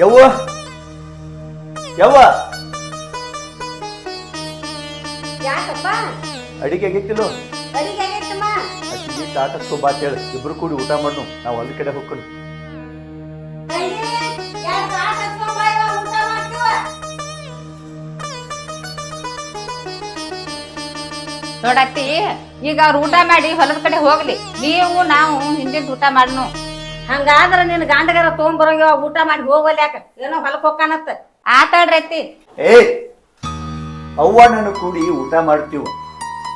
ಯವ್ವ? ಯವ್ವ? ಯಾಕಪ್ಪ? ಅಡಿಗೆ ಆಗೈತಿಲ್ಲೋ ಅಡಿಗೆ ಆಗೈತಮ್ಮ ಅಕ್ಕಿಗೆ ತಾಟಕ್ಕೆ ಬಾ ಹೇಳಿ. ಇಬ್ರು ಕೂಡಿ ಊಟ ಮಾಡು ನಾವು ಅಲ್ಲಿ ಕಡೆ ಹೋಗ್ಕೊಂಡು. ನೋಡತ್ತಿ ಈಗ ಅವ್ರು ಊಟ ಮಾಡಿ ಹೊಲದ ಕಡೆ ಹೋಗ್ಲಿ. ನೀವು ನಾವು ಹಿಂದಿನ ಊಟ ಮಾಡ್ನು. ಹಂಗಾದ್ರ ನಿನ್ ಗಂಡಗಾರ ತೊಗೊಂಬರಂಗ ಊಟ ಮಾಡಿ ಹೋಗಲ್ಲ ಯಾಕ? ಏನೋ ಹೊಲಕ್ ಹೋಗ್ಕಾನತ್ತ. ಆತಾಡ್ರಿ ಅತ್ತಿ. ಏ ಅವ್ವ ನಾನು ಕೂಡಿ ಊಟ ಮಾಡ್ತೀವ.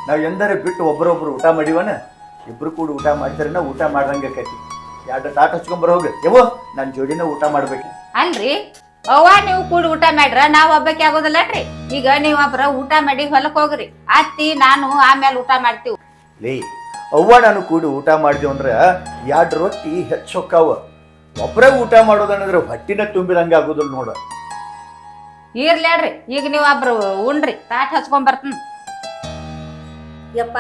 ನಾವ್ ಎಂದರೆ ಬಿಟ್ಟು ಒಬ್ಬರೊಬ್ರು ಊಟ ಮಾಡಿವನ? ಇಬ್ರು ಕೂಡಿ ಊಟ ಮಾಡಿದ್ರೆ ಊಟ ಮಾಡ್ದಂಗೆ ಕತಿ ಎರಡು ತಾಟ ಹಚ್ಕೊಂಬರ ಹೋಗ. ಯವ್ವ ನನ್ ಜೋಡಿನ ಊಟ ಮಾಡ್ಬೇಕು. ಅಲ್ರಿ. ಅವ್ವ ನೀವು ಕೂಡಿ ಊಟ ಮಾಡ್ರ ನಾವ್ ಒಬ್ಬಕ್ಕೆ ರೀ ಈಗ ನೀವ್ ಒಬ್ರ ಊಟ ಮಾಡಿ ಹೊಲಕ್ ಹೋಗ್ರಿ. ಅತ್ತಿ ನಾನು ಆಮೇಲೆ ಊಟ ಮಾಡ್ತೀವಿ. ಲೇ ಅವ್ವ ನಾನು ಕೂಡಿ ಊಟ ಮಾಡಿದೆವು ಅಂದ್ರೆ ಎರಡು ರೊಟ್ಟಿ ಹೆಚ್ಚು ಹೊಕ್ಕಾವ. ಒಬ್ಬರೇ ಊಟ ಮಾಡೋದನ್ನಂದ್ರೆ ಹೊಟ್ಟಿನ ತುಂಬಿದಂಗೆ ಆಗೋದಿಲ್ಲ ನೋಡ. ಇರ್ಲೇಡ್ರಿ ಈಗ ನೀವು ಒಬ್ರು ಉಣ್ರಿ ತಾಟ್ ಹಚ್ಕೊಂಡ್ ಬರ್ತೀನಿ. ಯಪ್ಪ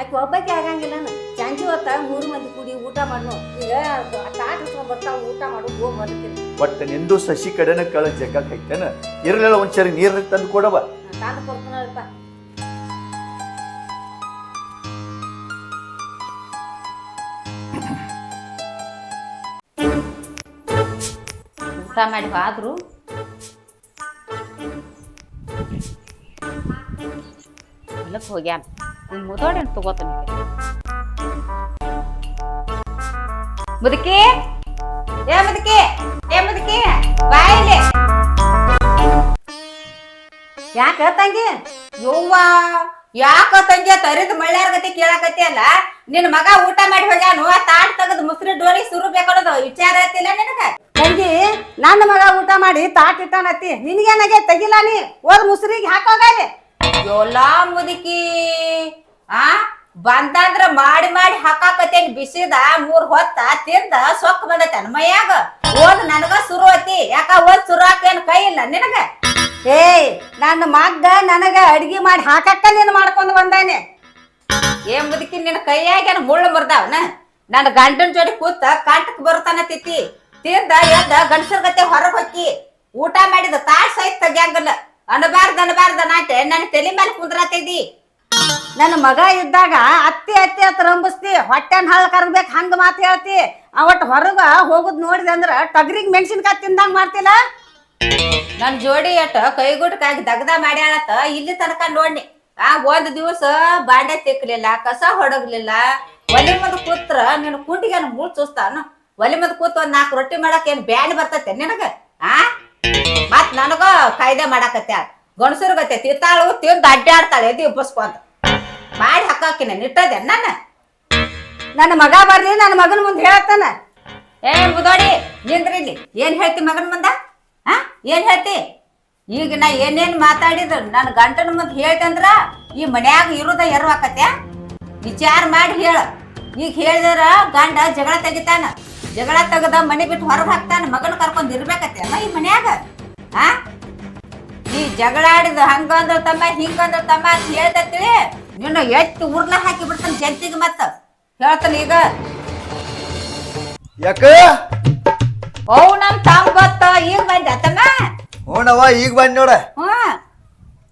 ಆಕೆ ಒಬ್ಬಕ್ಕೆ ಆಗಂಗಿಲ್ಲ ಸಂಜೆ ಹೊತ್ತ ಮೂರು ಮಂದಿ ಕೂಡಿ ಊಟ ಮಾಡ್ನು. ಈಗ ತಾಟ್ ಹಚ್ಕೊಂಡ್ ಬರ್ತಾವ ಊಟ ಮಾಡು ಹೋಗಿ ಬರ್ತೀನಿ. ಒಟ್ಟು ನಿಂದು ಸಸಿ ಕಡೆನ ಕಳ ಜಗ್ಗಕ್ಕೆ ಹಾಕ್ತೇನ? ಇರಲಿಲ್ಲ ಒಂದ್ಸರಿ ನೀರು ತಂದು ಕೊಡವ. ತಾತ ಕೊಡ್ತಾನಲ್ಪ ಊಟ ಮಾಡಿ ಆದ್ರು. ಹೊಲಕ್ಕೆ ಹೋಗ್ಯಾನ. ಮುದೋಡಿ ತಗೋತಾನೆ ಮುದುಕಿ! ಏ ಮುದುಕಿ! ಏ ಮುದುಕಿ! ಬಾಯಿಲೆ ಯಾಕ ತಂಗಿ? ಯವ್ವ! ಯಾಕ ತಂಗಿ, ತರಿದ ಮಳ್ಳಾರ ಗತಿ ಕೇಳಕತ್ತಿ ಅಲ್ಲ? ನಿನ್ ಮಗ ಊಟ ಮಾಡಿ ಹೋಗ್ಯಾನು ತಾಟ್ ತೆಗೆದು ಮುಸ್ರಿ ಡೋರಿ ಸುರು ಬೇಕನ್ನೋದು ವಿಚಾರ ಐತಿಲ್ಲ ನಿನಗ? ತಂಗಿ ನನ್ನ ಮಗ ಊಟ ಮಾಡಿ ತಾಟ್ ಇಟ್ಟಾನತ್ತಿ ನಿನ್ಗೇನಾಗೆ ತೆಗಿಲ್ಲ ನೀ? ಓದ್ ಮುಸ್ರಿಗೆ ಹಾಕೋಗಾಲಿ. ಯೋಲಾ ಮುದುಕಿ. ಆ? ಬಂದಂದ್ರ ಮಾಡಿ ಮಾಡಿ ಹಾಕಾಕತ್ತೇನ್ ಬಿಸಿದ ಮೂರ್ ಹೊತ್ತ ತಿಂದ ಸೊಕ್ಕ ಬಂದೈತೆ ಮೈಯಾಗ? ಓದ್ ನನಗ ಶುರು ಐತಿ ಯಾಕ ಓದ್ ಶುರು ಹಾಕೇನ್ ಕೈ ಇಲ್ಲ ನಿನಗ? ಏಯ್ ನನ್ನ ಮಗ್ಗ ನನಗ ಅಡ್ಗಿ ಮಾಡಿ ಹಾಕಕ್ಕ ನೀನ್ ಮಾಡ್ಕೊಂಡು ಬಂದಾನೆ. ಏ ಮುದುಕಿ ನಿನ್ನ ಕೈಯಾಗೇನ ಮುಳ್ಳು ಮುರ್ದಾವ್ನ? ನನ್ನ ಗಂಡನ ಜೋಡಿ ಕೂತ ಕಂಟಕ್ ಬರ್ತಾನ ತಿತ್ತಿ ತಿಂದ, ಎದ್ದ, ಗಂಡಸರ ಗತೆ ಹೊರಗೆ ಹೊಕ್ಕಿ ಊಟ ಮಾಡಿದ ತಾಟ್ ಸಹಿತ ತೆಗ್ಯಾಂಗಲ್ಲ. ಅನಬಾರ್ದ ಅನಬಾರ್ದ ನಾಟೆ ನನ್ನ ತಲೆ ಮೇಲೆ ಕುಂದ್ರತಿದ್ದಿ ನನ್ನ ಮಗ ಇದ್ದಾಗ ಅತ್ತಿ ಅತ್ತಿ ಹತ್ರ ರಂಬಿಸ್ತಿ ಹೊಟ್ಟೆನ ಹಳ್ಳ ಕರ್ಬೇಕು ಹಂಗ ಮಾತು ಹೇಳ್ತಿ. ಅವಟ್ ಹೊರಗ ಹೋಗುದ್ ನೋಡಿದೆ ಅಂದ್ರ ಟಗ್ರಿಗ್ ಮೆಣಸಿನ್ಕಾಯಿ ತಿಂದಂಗ ಮಾಡ್ತಿಲ್ಲ? ನನ್ನ ಜೋಡಿ ಅಟ್ಟ ಕೈಗುಟ್ಕಾಗಿ ದಗ್ದ ಮಾಡ್ಯಾಳತ್ತ ಇಲ್ಲಿ ತನಕ ನೋಡ್ನಿ. ಆ ಒಂದ್ ದಿವಸ ಬಾಂಡೆ ತಿಕ್ಕಲಿಲ್ಲ ಕಸ ಹೊಡಗ್ಲಿಲ್ಲ. ಒಲಿ ಮುಂದ್ ಕೂತ್ರ ನಿನ್ ಕುಂಟಿಗೆ ಮೂಳ್ ಒಲಿ ಮುಂದ್ ಕೂತ್ ಒಂದ್ ನಾಲ್ಕು ರೊಟ್ಟಿ ಮಾಡಕ್ ಏನ್ ಬ್ಯಾನ್ ಬರ್ತೈತೆ ನಿನಗ? ಆ? ಮತ್ ನನಗ ಕಾಯ್ದೆ ಮಾಡಾಕತ್ತೆ. ಗೊಣಸರು ಗತ್ತೆ ತಿತ್ತಾಳು ತಿಂದು ಅಡ್ಡಾಡ್ತಾಳೆ ಎದಿ ಉಬ್ಬಸ್ಕೊಂತ ಮಾಡಿ ಹಾಕಾಕಿನ ನಿಟ್ಟದೆ ನನ್ನ. ನನ್ನ ಮಗ ಬರ್ಲಿ ನನ್ನ ಮಗನ ಮುಂದೆ ಹೇಳ್ತಾನ ಏ ಮುದೋಡಿ ನಿಂದ್ರಿ ಇಲ್ಲಿ. ಏನ್ ಹೇಳ್ತಿ ಮಗನ ಮುಂದ? ಹಾ ಏನ್ ಹೇಳ್ತಿ? ಈಗ ನಾ ಏನೇನ್ ಮಾತಾಡಿದ್ರು ನನ್ನ ಗಂಟನ ಮುಂದೆ ಹೇಳ್ತಂದ್ರ ಈ ಮನ್ಯಾಗ ಇರುದ ಎರವಾಕತ್ಯ ವಿಚಾರ ಮಾಡಿ ಹೇಳ. ಈಗ ಹೇಳಿದ್ರ ಗಂಡ ಜಗಳ ತೆಗಿತಾನ. ಜಗಳ ತೆಗದ ಮನೆ ಬಿಟ್ಟು ಹೊರಗೆ ಹಾಕ್ತಾನೆ ಮಗನ ಕರ್ಕೊಂಡ್ ಇರ್ಬೇಕತ್ತಲ್ಲ ಈ ಮನ್ಯಾಗ? ಆ? ಈ ಜಗಳ ಆಡಿದ ಹಂಗಂದ್ರ ತಮ್ಮ ಹಿಂಗಂದ್ರ ತಮ್ಮ ಅಂತ ಹೇಳ್ತೈತಿ. ನಿನ್ನ ಎಷ್ಟು ಉರ್ಲ ಹಾಕಿ ಬಿಡ್ತಾನೆ ಜಂತಿಗೆ ಮತ್ತ? ಹೇಳ್ತಾನೆ ಈಗ. ಯಾಕ? ಓ ನಮ್ ತಮ್ಮ ಗೊತ್ತ ಈಗ ಬಂದ ತಮ್ಮ? ಹ್ಞೂನವ್ವ ಈಗ ಬಂದ್ ನೋಡ. ಹ್ಞೂ.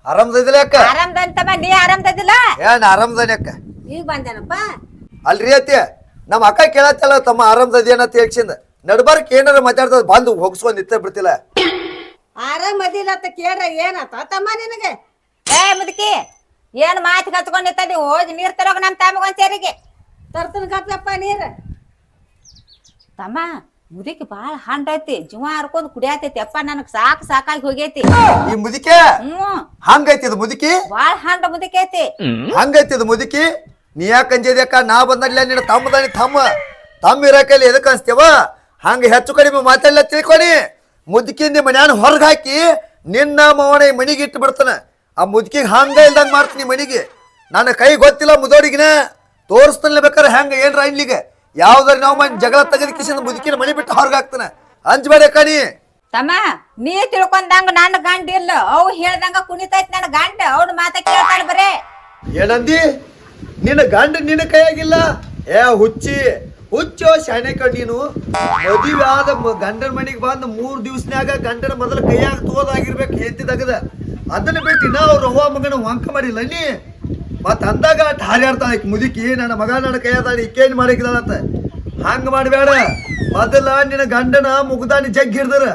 ಆರಾಮದಿಲ್ಲ ಅಕ್ಕ ಆರಾಮ್ದಂತಮ್ಮ ನೀ ಆರಾಮ್ದಿಲ್ಲ ಏನ್ ಆರಾಮದ ಅಕ್ಕ ಈಗ ಬಂದೇನಪ್ಪ. ಅಲ್ರಿ ಅತ್ತಿ? ನಮ್ಮ ಅಕ್ಕ ಕೇಳತ್ತಲ್ಲ ತಮ್ಮ ಆರಾಮದದೇನ ಅಂತ ಹೇಳ್ಸಿಂದ. ನಡ್ಬಾರ್ಕ್ ಏನಾರ ಮಾತಾಡ್ತದ ಬಂದು ಹೋಗಿಸ್ಕೊಂಡ್ ನಿತ್ತ ಬಿಡ್ತಿಲ್ಲ. ಆರಾಮದಿಲ್ಲ ಅಂತ ಕೇಳ್ರ ಏನಾತ? ತಮ್ಮ ನಿನಗೆ? ಏ ಮುದುಕಿ ಏನ್ ಮಾತು ಕತ್ಕೊಂಡ್ ನಿಂತದಿ ಹೋಗಿ ನೀರ್ ತರೋಗ ನಮ್ ತಮ್ಮಗೊಂದ್ ಸೇರಿಗೆ. ತರ್ತನ ಕತ್ತಪ್ಪ ನೀರ್. ತಮ್ಮ ಮುದುಕಿ ಬಾಳ ಹಂಡ ಐತಿ. ಜೀವ ಹರ್ಕೊಂಡ್ ಕುಡಿಯತೈತಿ. ಅಪ್ಪ ನನಗ್ ಸಾಕ್ ಸಾಕಾಗಿ ಹೋಗೈತಿ. ಈ ಮುದುಕೆ? ಹ್ಮ್. ಹಂಗೈತಿ ಇದು ಮುದುಕಿ? ಬಾಳ ಹಂಡ ಮುದುಕೈತಿ ಐತಿ. ಹಂಗೈತಿ ಇದು ಮುದುಕಿ? ನೀ ಯಾಕೆ ಅಂಜಿದ್ಯಾಕ ನಾ ಬಂದಾಗ್ಲ ನಿನ್ನ ತಮ್ಮದಾನಿ ತಮ್ಮ. ತಮ್ಮ ಇರಕಲ್ಲಿ ಎದಕ್ಕೆ ಅನ್ಸ್ತೇವ ಹಂಗ ಹೆಚ್ಚು ಕಡಿಮೆ ಮಾತಾಡ್ಲ ತಿಳ್ಕೊನಿ ಮುದುಕಿಂದ ಮನ್ಯಾನ ಹೊರಗೆ ಹಾಕಿ ನಿನ್ನ ಮವನ ಈ ಮನಿಗೆ ಇಟ್ಟು ಬಿಡ್ತಾನೆ. ಆ ಮುದುಕಿಗೆ ಹಂಗೆ ಇಲ್ದಂಗೆ ಮಾಡ್ತೀನಿ ಮನಿಗೆ. ನನ್ನ ಕೈ ಗೊತ್ತಿಲ್ಲ ಮುದೋಡಿಗಿನ. ತೋರಿಸ್ತಾನೆ ಬೇಕಾದ್ರೆ ಹೆಂಗ ಏನ್ರ ಇಲ್ಲಿಗೆ ಯಾವ್ದಾರ ನಾವು ಮನೆ ಜಗಳ ತೆಗೆದ ಕಿಸಿಂದ ಮುದುಕಿನ ಮನಿ ಬಿಟ್ಟು ಹೊರಗೆ ಹಾಕ್ತಾನೆ ಅಂಜಬೇಡ ಕಣಿ ತಮ್ಮ ನೀ ತಿಳ್ಕೊಂಡಂಗ ನನ್ನ ಗಂಡ ಇಲ್ಲ. ಅವ್ ಹೇಳ್ದಂಗ ಕುಣಿತೈತ್ ನನ್ನ ಗಂಡ. ಅವ್ನ ಮಾತ ಕೇಳ್ತಾಳ ಬರೇ. ಏನಂದಿ? ನಿನ್ನ ಗಂಡ ನಿನ್ನ ಕೈಯಾಗಿಲ್ಲ. ಏ ಹುಚ್ಚಿ, ಹುಚ್ಚೋ ಶಾಣೆ ಕಣ್ ನೀನು. ಮದುವೆ ಆದ ಗಂಡನ ಮನೆಗೆ ಬಂದು ಮೂರ್ ದಿವಸನಾಗ ಗಂಡನ ಮೊದಲ ಕೈಯಾಗ ತೋದಾಗಿರ್ಬೇಕು ಹೆಂತಿದಾಗದ ಅದನ್ನ ಬಿಟ್ಟು ಇನ್ನ ಅವ್ರ ಅವ್ವ ಮಗನ ವಂಕ ಮಾಡಿಲ್ಲ ನೀ. ಮತ್ತೆ ಅಂದಾಗ ಹಾರ್ಯಾಡ್ತಾಳ ಈಕಿ ಮುದುಕಿ, ನನ್ನ ಮಗ ನನ್ನ ಕೈಯಾದ ಈಕೇನ್ ಮಾಡಿಕಿದಾಳಂತ ಹಂಗ ಮಾಡಬೇಡ. ಮೊದಲ ನಿನ್ನ ಗಂಡನ ಮುಗ್ದಾನಿ ಜಗ್ಗಿ ಹಿಡ್ದರ.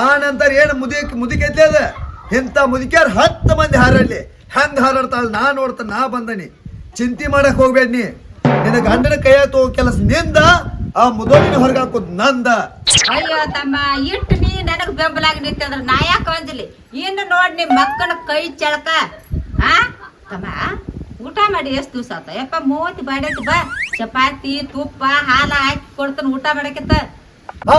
ಆ ನಂತರ ಏನು ಮುದುಕಿ ಮುದುಕಿ ಐತಿ ಅದ ಇಂಥ ಮುದುಕಿಯಾರ ಹತ್ತು ಮಂದಿ ಹಾರಾಡ್ಲಿ ಹೆಂಗ್ ಹಾರಾಡ್ತಾಳ? ನಾ ನೋಡ್ತಾನ, ನಾ ಬಂದನಿ. ಚಿಂತೆ ಮಾಡಕ್ ಹೋಗ್ಬೇಡ ನೀ. ನಿನ್ನ ಗಂಡನ ತಗೋ ಕೆಲಸ ನಿಂದ ಆ ಮುದೋಳಿನ ಹೊರಗೆ ಹಾಕೋದ್ ನಂದ. ಅಯ್ಯೋ ತಮ್ಮ ಇಟ್ಟು ನೀ ನನಗ್ ಬೆಂಬಲಾಗಿ ನಿಂತಂದ್ರ ನಾ ಯಾಕೆ ಅಂಜಲಿ ಇನ್ನು ನೋಡ್ ನಿಮ್ ಮಕ್ಕಳ ಕೈ ಚಳಕ. ಆ? ತಮ್ಮ ಊಟ ಮಾಡಿ ಎಷ್ಟು ದಿವಸ ಆತ? ಯಪ್ಪ ಮೂವತ್ತು ಬಾಡೈತಿ ಬಾ. ಚಪಾತಿ ತುಪ್ಪ ಹಾಲ ಹಾಕಿ ಕೊಡ್ತಾನ ಊಟ ಮಾಡಕ್ಕಿತ್ತ ಆ?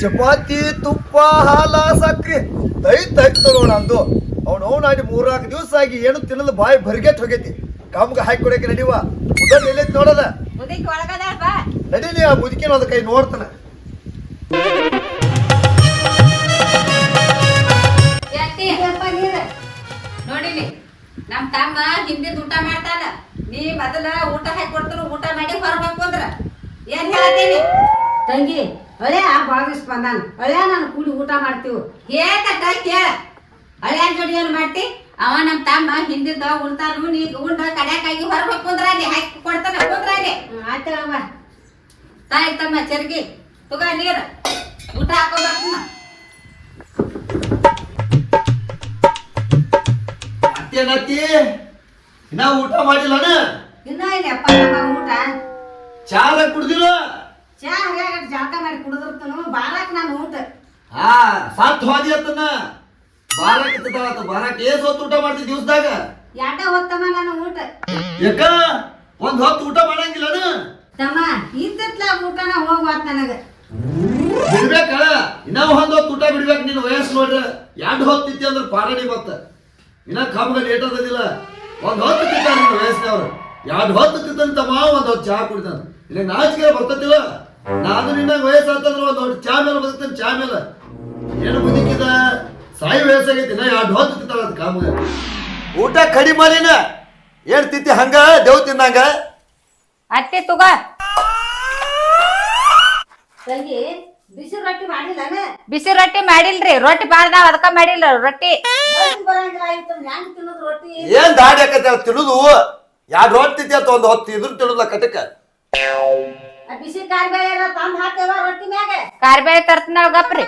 ಚಪಾತಿ ತುಪ್ಪ ಹಾಲ ಸಕ್ರಿ ದೈ ತೈತ ನೋಡ ಅಂದು. ಅವ್ನು ಅವನಾಡಿ ಮೂರ್ನಾಲ್ಕು ದಿವಸ ಆಗಿ ಏನು ತಿನ್ನಲು ಬಾಯಿ ಬರ್ಗೆಟ್ ಹೋಗೈತಿ. ಕಾಮ್ಗ ಹಾಕಿ ಕೊಡಕ್ಕೆ ನಡಿವ ಮುದೋಳಿ ಎಲ್ಲೈತಿ ನೋಡದ ನಡೀಲಿ ಆ ಮುದುಕಿನ ಒಂದು ಕೈ ನೋಡ್ತಾನ. ನೋಡಿಲಿ ನಮ್ ತಮ್ಮ ಹಿಂದಿದ್ ಊಟ ಮಾಡ್ತಾನ. ನೀ ಮೊದಲ ಊಟ ಹಾಕಿ ಕೊಡ್ತಾನ ಊಟ ಮಾಡಿ ಹೊರಬೇಕು ಅಂದ್ರ ಏನ್ ಹೇಳ್ತೀನಿ ತಂಗಿ ಅಳೆ ಆ ದಿವ್ಸ ಬಂದಾನ. ಅಳೆ ನಾನು ಕೂಡಿ ಊಟ ಮಾಡ್ತೀವಿ. ಹೇಳ್ತ ಕೇಳ ಅಳೆ ಜೋಡಿ ಏನ್ ಮಾಡ್ತಿ? ಅವ ನಮ್ಮ ತಮ್ಮ ಹಿಂದಿದ್ದ ಉಳ್ತಾನು ನೀ ಉಂಡ ಕಡ್ಯಾಕಾಗಿ ಹೊರಬೇಕು ಕುಂದ್ರ ಅಲ್ಲಿ ಹಾಕಿ ಕೊಡ್ತಾನೆ ಕುಂದ್ರ ಅಲ್ಲಿ ಆಯ್ತವ ತಾಯಿ ತಮ್ಮ ಚರ್ಗಿ ತುಗ ನೀರು ಊಟ ಹಾಕೋ ಬರ್ತೀನ. ಮತ್ತೇನತ್ತಿ? ಇನ್ನ ಊಟ ಮಾಡಿಲ್ಲನ? ಇನ್ನ ಇಲ್ಲಪ್ಪ ನಮ್ಮ ಊಟ. ಚಾಲ ಕುಡ್ದಿಲ್ಲ? ಚಾ ಹಾಗಾಗ ಜಳಕ ಮಾಡಿ ಕುಡಿದಿರ್ತನು ಬಾರಾಕ್ ನಾನು ಊಟ. ಹಾ ಸತ್ ಹೋದಿ ಅತ್ತನ? ಬಾರಕ್ ಇತ್ತದಾತ ಬಾರಕ್ ಏಸ್ ಹೊತ್ತು ಊಟ ಮಾಡ್ತಿ ದಿವಸದಾಗ? ಯಾಟ ಹೊತ್ತಮ್ಮ ನಾನು ಊಟ. ಯಾಕ? ಒಂದ್ ಹೊತ್ತು ಊಟ ಮಾಡಂಗಿಲ್ಲನ ತಮ್ಮ ಇತ್ತತ್ಲ ಊಟನ ಹೋಗ್ವಾತ್ ನನಗ. ಬಿಡ್ಬೇಕ? ಇನ್ನ ಒಂದ್ ಹೊತ್ತು ಊಟ ಬಿಡ್ಬೇಕು ನಿನ್ನ ವಯಸ್ಸು ನೋಡ್ರಿ. ಎರಡು ಹೊತ್ತು ತಿತ್ತಿ ಅಂದ್ರೆ ಪಾರಣಿ ಬತ್ತ ಇನ್ನ ಕಮ್ಗ ಲೇಟ್ ಆದದಿಲ್ಲ. ಒಂದ್ ಹೊತ್ತು ತಿಂತಾರ ನಿನ್ನ ವಯಸ್ಸಿನವ್ರು. ಎರಡು ಹೊತ್ತು ತಿಂತಂತಮ್ಮ ಒಂದ್ ಹೊತ್ತು ಚಹಾ ಕುಡಿತಾನ. ಇಲ್ಲ ನಾಚಿಕೆ ಬರ್ತತಿಲ್ಲ. ನಾನು ನಿನ್ನ ವಯಸ್ಸಾತಂದ್ರೆ ಒಂದ್ ಹೊತ್ತು ಚಾ ಮೇಲೆ ಬದುಕ್ತಾನೆ ಚಾ ಮೇಲೆ. ಏನು ಬದುಕಿದ? ಸಾಯಿ ವಯಸ್ಸಾಗೈತಿ ನಾ ಎರಡು ಹೊತ್ತು ತಿಂತಾಳ ಅದ್ ಕಾಮ್ಗ. ಊಟ ಕಡಿಮೆ ಮಾಡಿನ ಏನ್ ತಿತ್ತಿ ಹಂಗ ದೇವ್ ತಿನ್ನಂಗ ಅತ್ತೆ ತುಗ. ತಂಗಿ ಬಿಸಿ ರೊಟ್ಟಿ ಮಾಡಿಲ್ಲನ? ಬಿಸಿ ರೊಟ್ಟಿ ಮಾಡಿಲ್ರಿ ರೊಟ್ಟಿ ಬಾರ್ದಾವ ಅದಕ್ಕ ಮಾಡಿಲ್ಲ ರೊಟ್ಟಿ. ರೊಟ್ಟಿ? ಏನ್ ದಾಡಿ ಆಕತಿ ತಿಳಿದು ಎರಡು ಹೊತ್ತು ತಿತ್ತಿ ಅಂತ ಒಂದು ಹೊತ್ತು ಇದ್ರ ತಿಳಿದ ಕಟಕ. ಆ ಬಿಸಿ ಕಾರ್ಬೇಳೆ ತಂದ್ ಹಾಕೇವ ರೊಟ್ಟಿ ಮ್ಯಾಗ? ಕಾರ್ಬೇಳೆ ತರ್ತನ ಗಪ್ರಿ.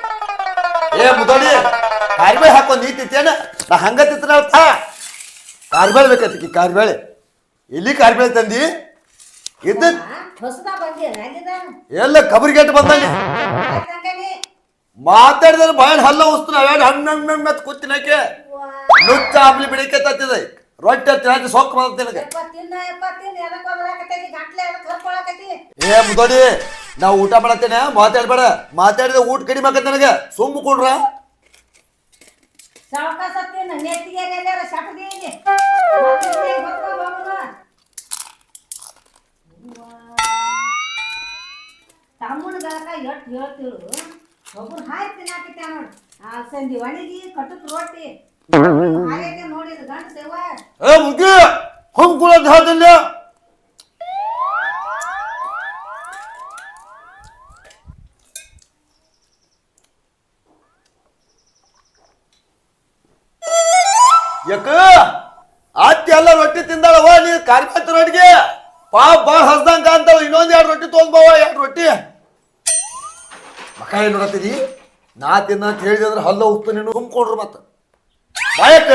ಏ ಮುದೋಡಿ ಕಾರ್ಬೇಳೆ ಹಾಕೋ ನೀ ತಿತ್ತೇನ ನಾ ಹಂಗ ತಿತ್ತನ ಥಾ ಕಾರ್ಬೇಳೆ ಬೇಕೈತಿ ಕಾರ್ಬೇಳೆ ಇಲ್ಲಿ ಕಾರ್ಬೇಳೆ ತಂದಿ ಇದ್ದ ಎಲ್ಲ ಕಬರಿ ಗೇಟ್ ಬಂದಾನೆ. ಮಾತಾಡಿದ್ರೆ ಬಾಯ್ ಹಲ್ಲ ಉಸ್ತು ನಾವ್ ಹಣ್ಣು ಹಣ್ಣು ಮತ್ತೆ ಮತ್ ಕೂತಿನಕ್ಕೆ. ನುಚ್ಚ ಆಮ್ಲಿ ಬಿಡಿಕೆ ತತ್ತಿದ. ರೊಟ್ಟಿ ತಿನ್ನಕ್ಕೆ. ಸೊಕ್ಕ ಬಂದ ನಿನಗೆ ಏ ಮುದೋಡಿ ನಾವು ಊಟ ಮಾಡತ್ತೇನೆ. ಮಾತಾಡ್ಬೇಡ. ಮಾತಾಡಿದ್ರೆ ಊಟ ಕಡಿಮೆ ಆಗತ್ತೆ ನನಗೆ. ಸುಮ್ಮ ಕೊಡ್ರ. ಸಾವಕಾಶ ತಿನ್ನ. ನೆತ್ತಿಗೆ ಎಲ್ಲಾರ ಸಟದಿ ಇಲ್ಲಿ. ತಮ್ಮನ ಗಳಕ ಎಟ್ ಹೇಳ್ತಿಳು ಒಬ್ಬರು ಹಾಯ್ ತಿನ್ನಾಕತ್ಯ ನೋಡಿ. ಅಲ್ಸಂದಿ ಒಣಗಿ ಕಟ್ಟಕ್ ರೊಟ್ಟಿ ಏ ಮುಗಿ ಹಂಗ್ ಕೂಡ ಹೇಳ್ತಿಲ್ಲ ಯಾಕ? ಅತ್ತಿ ಎಲ್ಲ ರೊಟ್ಟಿ ತಿಂದಾಳವ ನೀ ಕಾರ್ಪೆಟ್ ರೊಟ್ಟಿಗೆ ಪಾಪ ಬಾಳ ಹಸ್ದಂಗ ಅಂತಾಳ, ಇನ್ನೊಂದು ಎರಡು ರೊಟ್ಟಿ ತೊಗೊಂಡ್ಬವ ಎರಡು ರೊಟ್ಟಿ. ಮಕ್ಕ ಏನ್ ನೋಡತ್ತೀರಿ ನಾ ತಿನ್ನ ಅಂತ ಹೇಳಿದ್ರೆ ಹಲ್ಲ ಉಪ್ಪು ನೀನು ತುಂಬ್ಕೊಂಡ್ರು ಮತ್ತ. ಬಾಯಕ್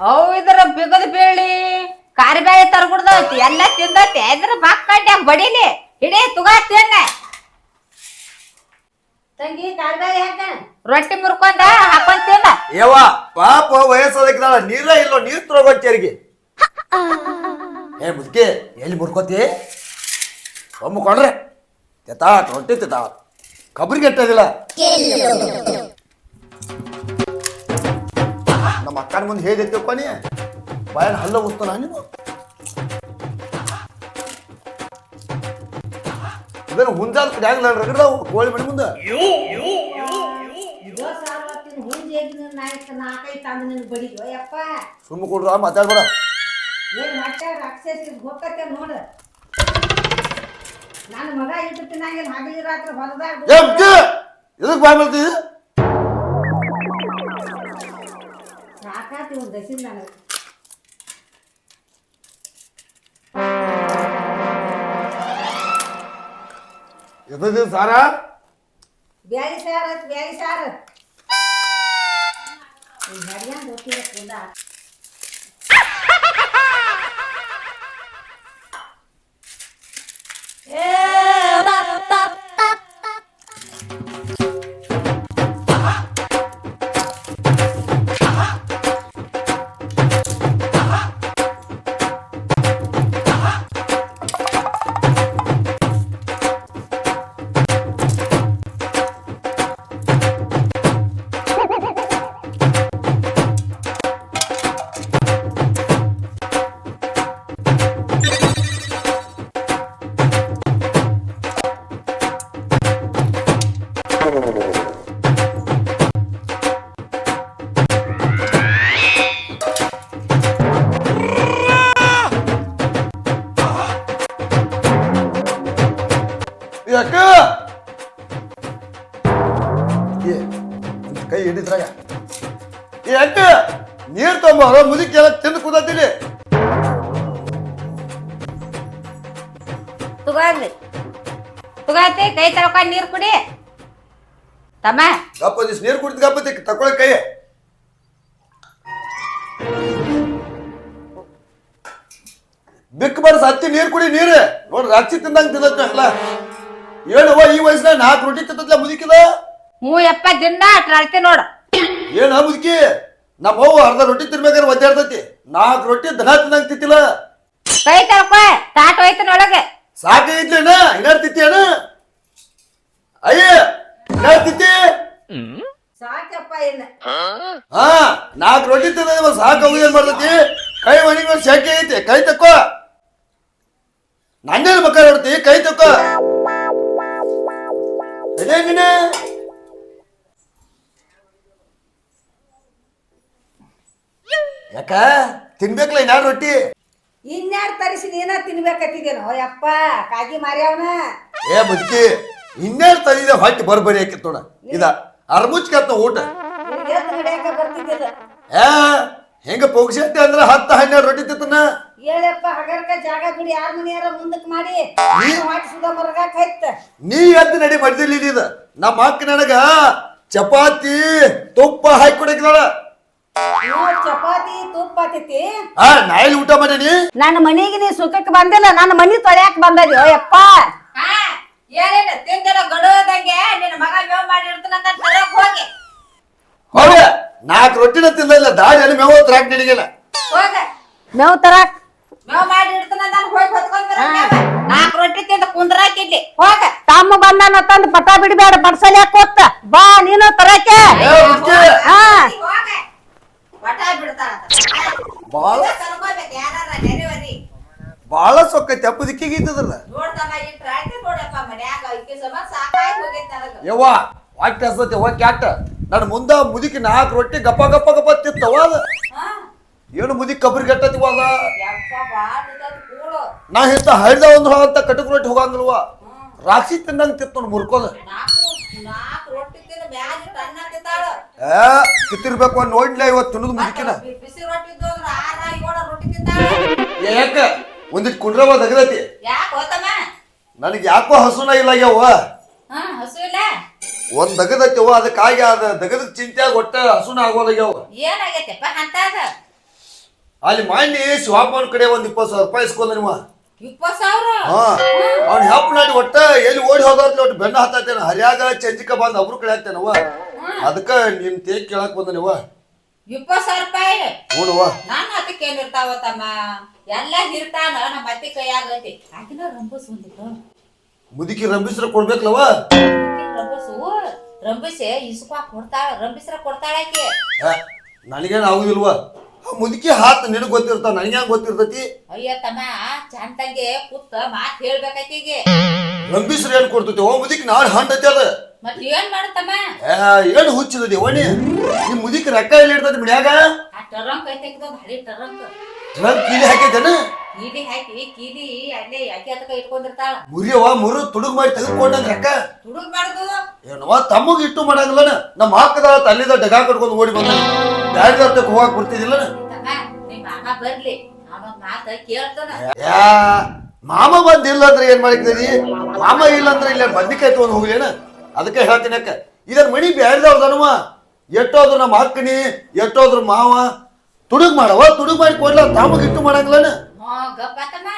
ಅವು ಇದ್ರ ಬಿಗದ ಬೀಳಿ ಕಾರ್ಬೇಳೆ ತರ್ಗುಡ್ದೈತಿ ಎಲ್ಲ ತಿಂದೈತಿ ಇದ್ರ ಮಕ್ಕಂಡೆ ಬಡಿಲಿ ಹಿಡಿ ತುಗಾ ತಿನ್ನ ತಂಗಿ ಕಾರ್ಬೇಳೆ ಹಾಕ. ರೊಟ್ಟಿ ಮುರ್ಕೊಂಡ ಹಾಕೊಂಡ್ ತಿನ್ನ ಯವ್ವ ಪಾಪ ವಯಸ್ಸಾದಕ್ಕಿದಾಳ ನೀರ ಇಲ್ಲೋ ನೀರ್ ತಗೋಚರಿಗೆ ಏ ಮುದ್ಕೆ ಎಲ್ಲಿ ಮುರ್ಕೋತಿ? ಒಮ್ಮಕೊಂಡ್ರೆ ತೆತಾಟ್ ರೊಟ್ಟಿ ತೆತಾಟ್ ಕಬ್ರಿಗೆ ಎಟ್ಟದಿಲ್ಲ ನಮ್ಮ ಅಕ್ಕನ ಮುಂದೆ ಹೇಳಿದ್ದೆಪ್ಪ ನೀ ಬಾಯನ್ ಹಲ್ಲ ಉಸ್ತಾನ ನೀನು ಇದನ್ನು ಹುಂಜಾದ ಕಡೆ ಆಗ್ಲ ರಗಡ ಕೋಳಿ ಮನೆ ಮುಂದೆ? ಸುಮ್ಮ ಕೊಡ್ರ ಮಾತಾಡ್ಬೇಡ. ಏನ್ ಹೊಟ್ಟೆ ರಾಕ್ಷಸ ಹೋಗತ್ತೆ ನೋಡು. ನನ್ನ ಮಗ ಇಟ್ಟು ತಿನ್ನಂಗಿಲ್ಲ ಹಗಲಿ ರಾತ್ರಿ ಹೊಲದಾಗ ಎದಕ್ಕೆ ಬಾಯ್ ಮಾಡ್ತೀವಿ ಸಾಕಾತಿ ಒಂದು ದಸಿಲ್ ನನಗೆ ಎದ್ದು ಸಾರ ಬ್ಯಾಳಿ ಸಾರು ಆಯ್ತು ಬ್ಯಾಳಿ ಸಾರು ಈ ಬಿಕ್ ಬರ್ಸ ಹತ್ತಿ ನೀರು ಕುಡಿ ನೀರು. ನೋಡ್ರಿ ರಾಕ್ಷಿ ತಿಂದಂಗ ತಿನ್ನತ್ ಎಲ್ಲ ಏನವ ಈ ವಯಸ್ಸಿನ ನಾಲ್ಕು ರೊಟ್ಟಿ ತಿಂತತ್ಲ ಮುದುಕಿದ? ಹ್ಞೂ ಯಪ್ಪ ದಿನ ಅಟ್ರಾಳ್ತಿ ನೋಡ. ಏನ ಮುದುಕಿ? ನಮ್ಮ ಅವ್ವ ಅರ್ಧ ರೊಟ್ಟಿ ತಿನ್ಬೇಕಾದ್ರೆ ಒದ್ದಾಡ್ತತಿ ನಾಲ್ಕು ರೊಟ್ಟಿ ದನ ತಿನ್ನಂಗ್ ತಿಂತಿಲ್ಲ. ಕೈ ತಳ್ಕ ತಾಟ ಹೋಯ್ತು ಒಳಗೆ. ಸಾಕೈತ್ಲೇನ ಇನ್ನಾಡ್ತಿತ್ತಿ ಅಣ್ಣ ಅಯ್ಯ ತಿತ್ತಿ ಸಾಕಪ್ಪ ಏನ ಹಾ ನಾಲ್ಕು ರೊಟ್ಟಿ ತಿಂದ ಸಾಕು ಏನ್ ಮಾಡ್ತತಿ? ಕೈ ಒಣಗಿ ಶೆಕೆ ಐತಿ. ಕೈ ತಕ್ಕೋ. ನಂದೇನು ಮಕ್ಕ ನೋಡ್ತಿ ಕೈ ತಕ್ಕೋ ಯಾಕ? ತಿನ್ಬೇಕಲ್ಲ ಇನ್ನಾರು ರೊಟ್ಟಿ? ಇನ್ಯಾರು ತರಿಸಿ ನೀನ ತಿನ್ಬೇಕತ್ತಿದೇನೋ ಯಪ್ಪ ಕಾಗಿ ಮಾರ್ಯಾವನ ಏ ಮುದುಕಿ ಇನ್ಯಾರು ತರಿದೆ ಹೊಟ್ಟಿ ಬರ್ಬರಿ ಹಾಕಿತ್ತು ನೋಡ. ಇದ ಅರ್ಮುಚ್ಕತ್ತ ಊಟ. ಹೆಂಗ ಪೋಗ್ಸಿ ಅಂತ ಬರ್ತಿದ್ದಿಲ್ಲ. ಏ ಹೆಂಗ ಅಂದ್ರ ಹತ್ತು ಹನ್ನೆರಡು ರೊಟ್ಟಿ ತಿತ್ತನ ಹೇಳಪ್ಪ ಹಗರ್ಕ ಜಾಗ ಬಿಡಿ ಯಾರ ಮನೆಯಾರ ಮುಂದಕ್ಕೆ ಮಾಡಿ. ಮಾಡಿಸಿದ ಮರಗಾಕ ಹೈತ ನೀ ಎದ್ದು ನಡಿ ಮಡ್ದಿಲ್ಲ ಇದು ನಮ್ಮ ಅಕ್ಕ ನನಗ ಚಪಾತಿ ತುಪ್ಪ ಹಾಕಿ ಕೊಡಕ್ಕಿದಾಳ ನೀವು ಚಪಾತಿ ತುಪ್ಪ ಆತೈತಿ? ಆ ನಾಯಿಲಿ ಊಟ ಮಾಡೀನಿ ನನ್ನ ಮನೆಗೆ ನೀ ಸುಖಕ್ಕೆ ಬಂದಿಲ್ಲ ನನ್ನ ಮನಿ ತೊಳ್ಯಾಕ ಬಂದದ್ಯೋ ಯಪ್ಪ ಹಾ ಏನೇನು ತಿಂದಿರ ಗಡೋದಂಗೆ ನಿನ್ನ ಮಗ ಮೇವ್ ಮಾಡಿರ್ತಾನಂತ ತರಕ್ ಹೋಗಿ. ಹೋಗ ನಾಲ್ಕು ರೊಟ್ಟಿನ ತಿಂದಿಲ್ಲ ದಾಳಿಯಲ್ಲಿ ಮೇವ ತ್ರಾಕ್ ನಿನಗೆಲ್ಲ. ಹೋಗ. ಮೇವ್ ತರಾಕ್ ನಾಲ್ಕು ರೊಟ್ಟಿ ತಿಂದ ಕುಂದ್ರಾಕಿಡ್ಲಿ ಹೋಗ. ತಮ್ಮ ಬಂದಾನ ತಂದು ಪಟ ಬಿಡಬೇಡ ಬಡ್ಸಲ್ ಬಾ ನೀನು ತರಕ್ಕೆ. ಬಾಳ ಸೊಕ್ಕೈತಿ ಅಪ್ಪ ದಿಕ್ಕಿಗೆ ಇದ್ದದಲ್ಲ? ಯವ್ವ ಅಟ್ಟ ಹಸತಿ ಹೋಗಿ ಕ್ಯಾಟ್. ನನ್ನ ಮುಂದ ಮುದುಕಿ ನಾಲ್ಕು ರೊಟ್ಟಿ ಗಪ್ಪ ಗಪ್ಪ ಗಪ್ಪ ತಿತ್ತವ ಅದ. ಏನು ಮುದಿ ಕಬ್ರಿ ಅದ ಕೂಡು. ನಾ ಇಂತ ಹರಿದ ಒಂದು ಅಂತ ಕಟಕ್ ರೊಟ್ಟಿ ಹೋಗಂಗಿಲ್ವ? ರಾಕ್ಷಿ ತಿನ್ನಂಗ್ ತಿತ್ತು ನೋಡ್ ಮುರ್ಕೋದ. ಏ ತಿತ್ತಿರ್ಬೇಕು ಅಂತ ನೋಡ್ಲಿಲ್ಲ ಇವತ್ತು ತಿನ್ನೋದು ಮುದುಕಿನ? ಯಾಕ? ಒಂದಿಟ್ ಕುಂಡ್ರವ ತಗದತಿ ನನಗೆ ಯಾಕೋ ಹಸುನ ಇಲ್ಲ ಇಲ್ಲ. ಒಂದ್ ದಗದತ್ತಿವ ಅದಕ್ಕಾಗಿ ಅದ ದಗದ ಚಿಂತೆ ಒಟ್ಟ ಹಸುನ ಆಗೋದಾಗ್ಯವ ಅಂತದ? ಅಲ್ಲಿ ಮಾಡಿ ಶಿವಪ್ಪನ ಕಡೆ ಒಂದ್ ಇಪ್ಪತ್ತು ಸಾವಿರ ರೂಪಾಯಿ ಇಸ್ಕೊಂಡ ನೀವು ಇಪ್ಪತ್ ಸಾವಿರ? ಹಾ. ಅವ್ನ ಹೆಪ್ಪ ನಾಡಿ ಒಟ್ಟ ಎಲ್ಲಿ ಓಡಿ ಹೋಗೋದ್ ಒಟ್ಟು ಬೆನ್ನ ಹತ್ತೇನ ಹರಿಯಾಗ ಚಂಜಿಕ ಬಂದ್ ಅವ್ರ ಕಡೆ ಹಾಕ್ತೇನವ ಅದಕ್ಕ ನಿಮ್ ತೇಗ್ ಕೇಳಕ್ ಬಂದ ನೀವ ಇಪ್ಪತ್ತು ಸಾವಿರ ರೂಪಾಯಿ? ಅವ್ವ. ನಾನು ಅದಕ್ಕೆ ಏನಿರ್ತಾವ ತಮ್ಮ? ಎಲ್ಲ ಹಿರ್ತಾನ ನಮ್ಮ ಅತ್ತಿ ಕೈಯಾಗೈತಿ ಆಕಿನ ರಂಬಸ್ ಮುದುಕಿ ರಂಬಿಸ್ರ ಕೊಡ್ಬೇಕಲ್ವ ರಂಬಸು? ರಂಬಿಸೆ ಇಸುಕ ಕೊಡ್ತಾಳ ರಂಬಿಸ್ರ ಕೊಡ್ತಾಳ ಆಕೆ. ನನಗೇನ್ ಆಗುದಿಲ್ವ. ಆ ಮುದುಕಿ ಹಾತ್ ನಿನಗ್ ಗೊತ್ತಿರ್ತಾವ ನನಗ್ಯಾಂಗ ಗೊತ್ತಿರ್ತತಿ? ಅಯ್ಯ ತಮ್ಮ ಚಂದಂಗೆ ಕುತ್ತ ಮಾತ್ ಹೇಳ್ಬೇಕಾಕಿಗೆ ರಂಬಿಸ್ರ ಏನ್ ಕೊಡ್ತತಿ? ಓ ಮುದುಕಿ ನಾಳೆ ಹಂಡತಿ ಅದ. ಮತ್ ಏನ್ ಮಾಡತ್ತಮ್ಮ ಏ, ಏನ್ ಹುಚ್ಚಿದದಿ ಓಣಿ? ನಿಮ್ ಮುದುಕಿ ರೊಕ್ಕ ಎಲ್ಲಿ ಇರ್ತತಿ ಮನ್ಯಾಗ ಆ ಟರಂಕ್ ಐತೆ ಭಾರಿ ಟರಂಕ್. ಡ್ರಗ್ ಕೀಲಿ ಹಾಕಿದ್ದೇನ ಕೀಲಿ ಹಾಕಿ ಕೀಲಿ ಅಲ್ಲೇ ಯಾಕೆ ಅದಕ್ಕ ಇಟ್ಕೊಂಡಿರ್ತಾಳ? ಮುರಿಯವ ಮುರು ತುಡುಗ್ ಮಾಡಿ ತೆಗೆದುಕೊಂಡಂಗ ರೊಕ್ಕ ತುಡುಗ್ ಮಾಡುದು? ಏನವ ತಮ್ಮಗ್ ಇಟ್ಟು ಮಾಡಂಗಿಲ್ಲನ? ನಮ್ಮ ಹಾಕದ ತಲ್ಲಿದ ಡಗಾ ಕಟ್ಕೊಂಡು ಓಡಿ ಬಂದ ಬ್ಯಾಡ್ದರ್ತಕ್ಕೆ ಹೋಗಕ್ ಬರ್ತಿದಿಲ್ಲ ತಮ್ಮ ನಿಮ್ ಮಾಮ ಬರ್ಲಿ. ಅವನೊಂದ್ ಮಾತ ಕೇಳ್ತಾನ. ಯಾ ಮಾಮ ಬಂದಿಲ್ಲ ಅಂದ್ರೆ ಏನ್ ಮಾಡಿದ್ರಿ ಮಾಮ ಇಲ್ಲ ಅಂದ್ರೆ ಇಲ್ಲ ಬಂದಿಕಾಯ್ತು ಒಂದು ಹೋಗ್ಲೇನ ಅದಕ್ಕೆ ಹೇಳ್ತೀನಿ ಅಕ್ಕ ಇದನ್ ಮಣಿ ಬ್ಯಾಡ್ದವ್ರದನುವ ಎಷ್ಟೋದ್ರು ನಮ್ಮ ಅಕ್ಕನಿ ಎಷ್ಟೋದ್ರು ಮಾವ ತುಡುಗ್ ಮಾಡವ ತುಡುಗ್ ಮಾಡಿ ಕೊಡ್ಲ ತಾಮ ಇಟ್ಟು ಮಾಡಂಗಿಲ್ಲನ ಹಾ ಗಪ್ಪ ಆತಮ್ಮ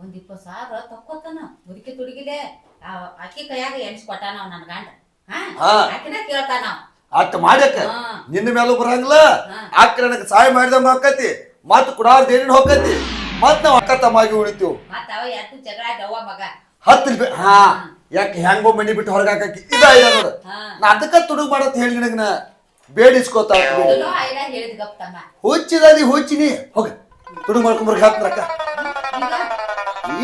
ಒಂದ್ ಇಪ್ಪತ್ ಸಾವಿರ ತಕ್ಕೋತಾನ ಮುದುಕಿ ತುಡುಗಿಲೆ ಅಕ್ಕಿ ಕೈಯಾಗ ಎಣಿಸ್ ಕೊಟ್ಟಾನ ನನ್ ಗಂಡ. ಆಕಿನ ಕೇಳ್ತಾನ. ಅಟ್ ಮಾಡ್ಯಕ್ಕ ನಿನ್ನ ಮೇಲೂ ಬರಂಗಿಲ್ಲ ಆಕ್ರಣಕ್ಕೆ ಸಹಾಯ ಮಾಡಿದಂಗ ಆಕತಿ ಮತ್ ಕುಡಾರ್ದ ಏನೇನು ಹೋಗತಿ ಮತ್ ನಾವ್ ಅಕ್ಕ ತಮ್ಮಾಗಿ ಉಳಿತೀವ್. ಮತ್ತ ಅವ ಯಾತು ಜಗಳ ದವ್ವ ಮಗ. ಹತ್ತು ರೂಪಾಯಿ ಹಾ. ಯಾಕೆ ಹೆಂಗೋ ಮನಿ ಬಿಟ್ಟು ಹೊರಗಾಕಿ ಇದ ನೋಡು. ನಾ ಅದಕ್ಕ ತುಡುಗ್ ಮಾಡತ್ ಹೇಳಿ ನಿನಗ ಬೇಡಿಸ್ಕೋತ ಹುಚ್ಚಿದಲ್ಲಿ ಹುಚ್ಚಿನಿ. ಹೋಗ. ತುಡು ಮಾಡ್ಕೊಂಬರ್ಗ ಹಾಕ್ತಾರಕ್ಕ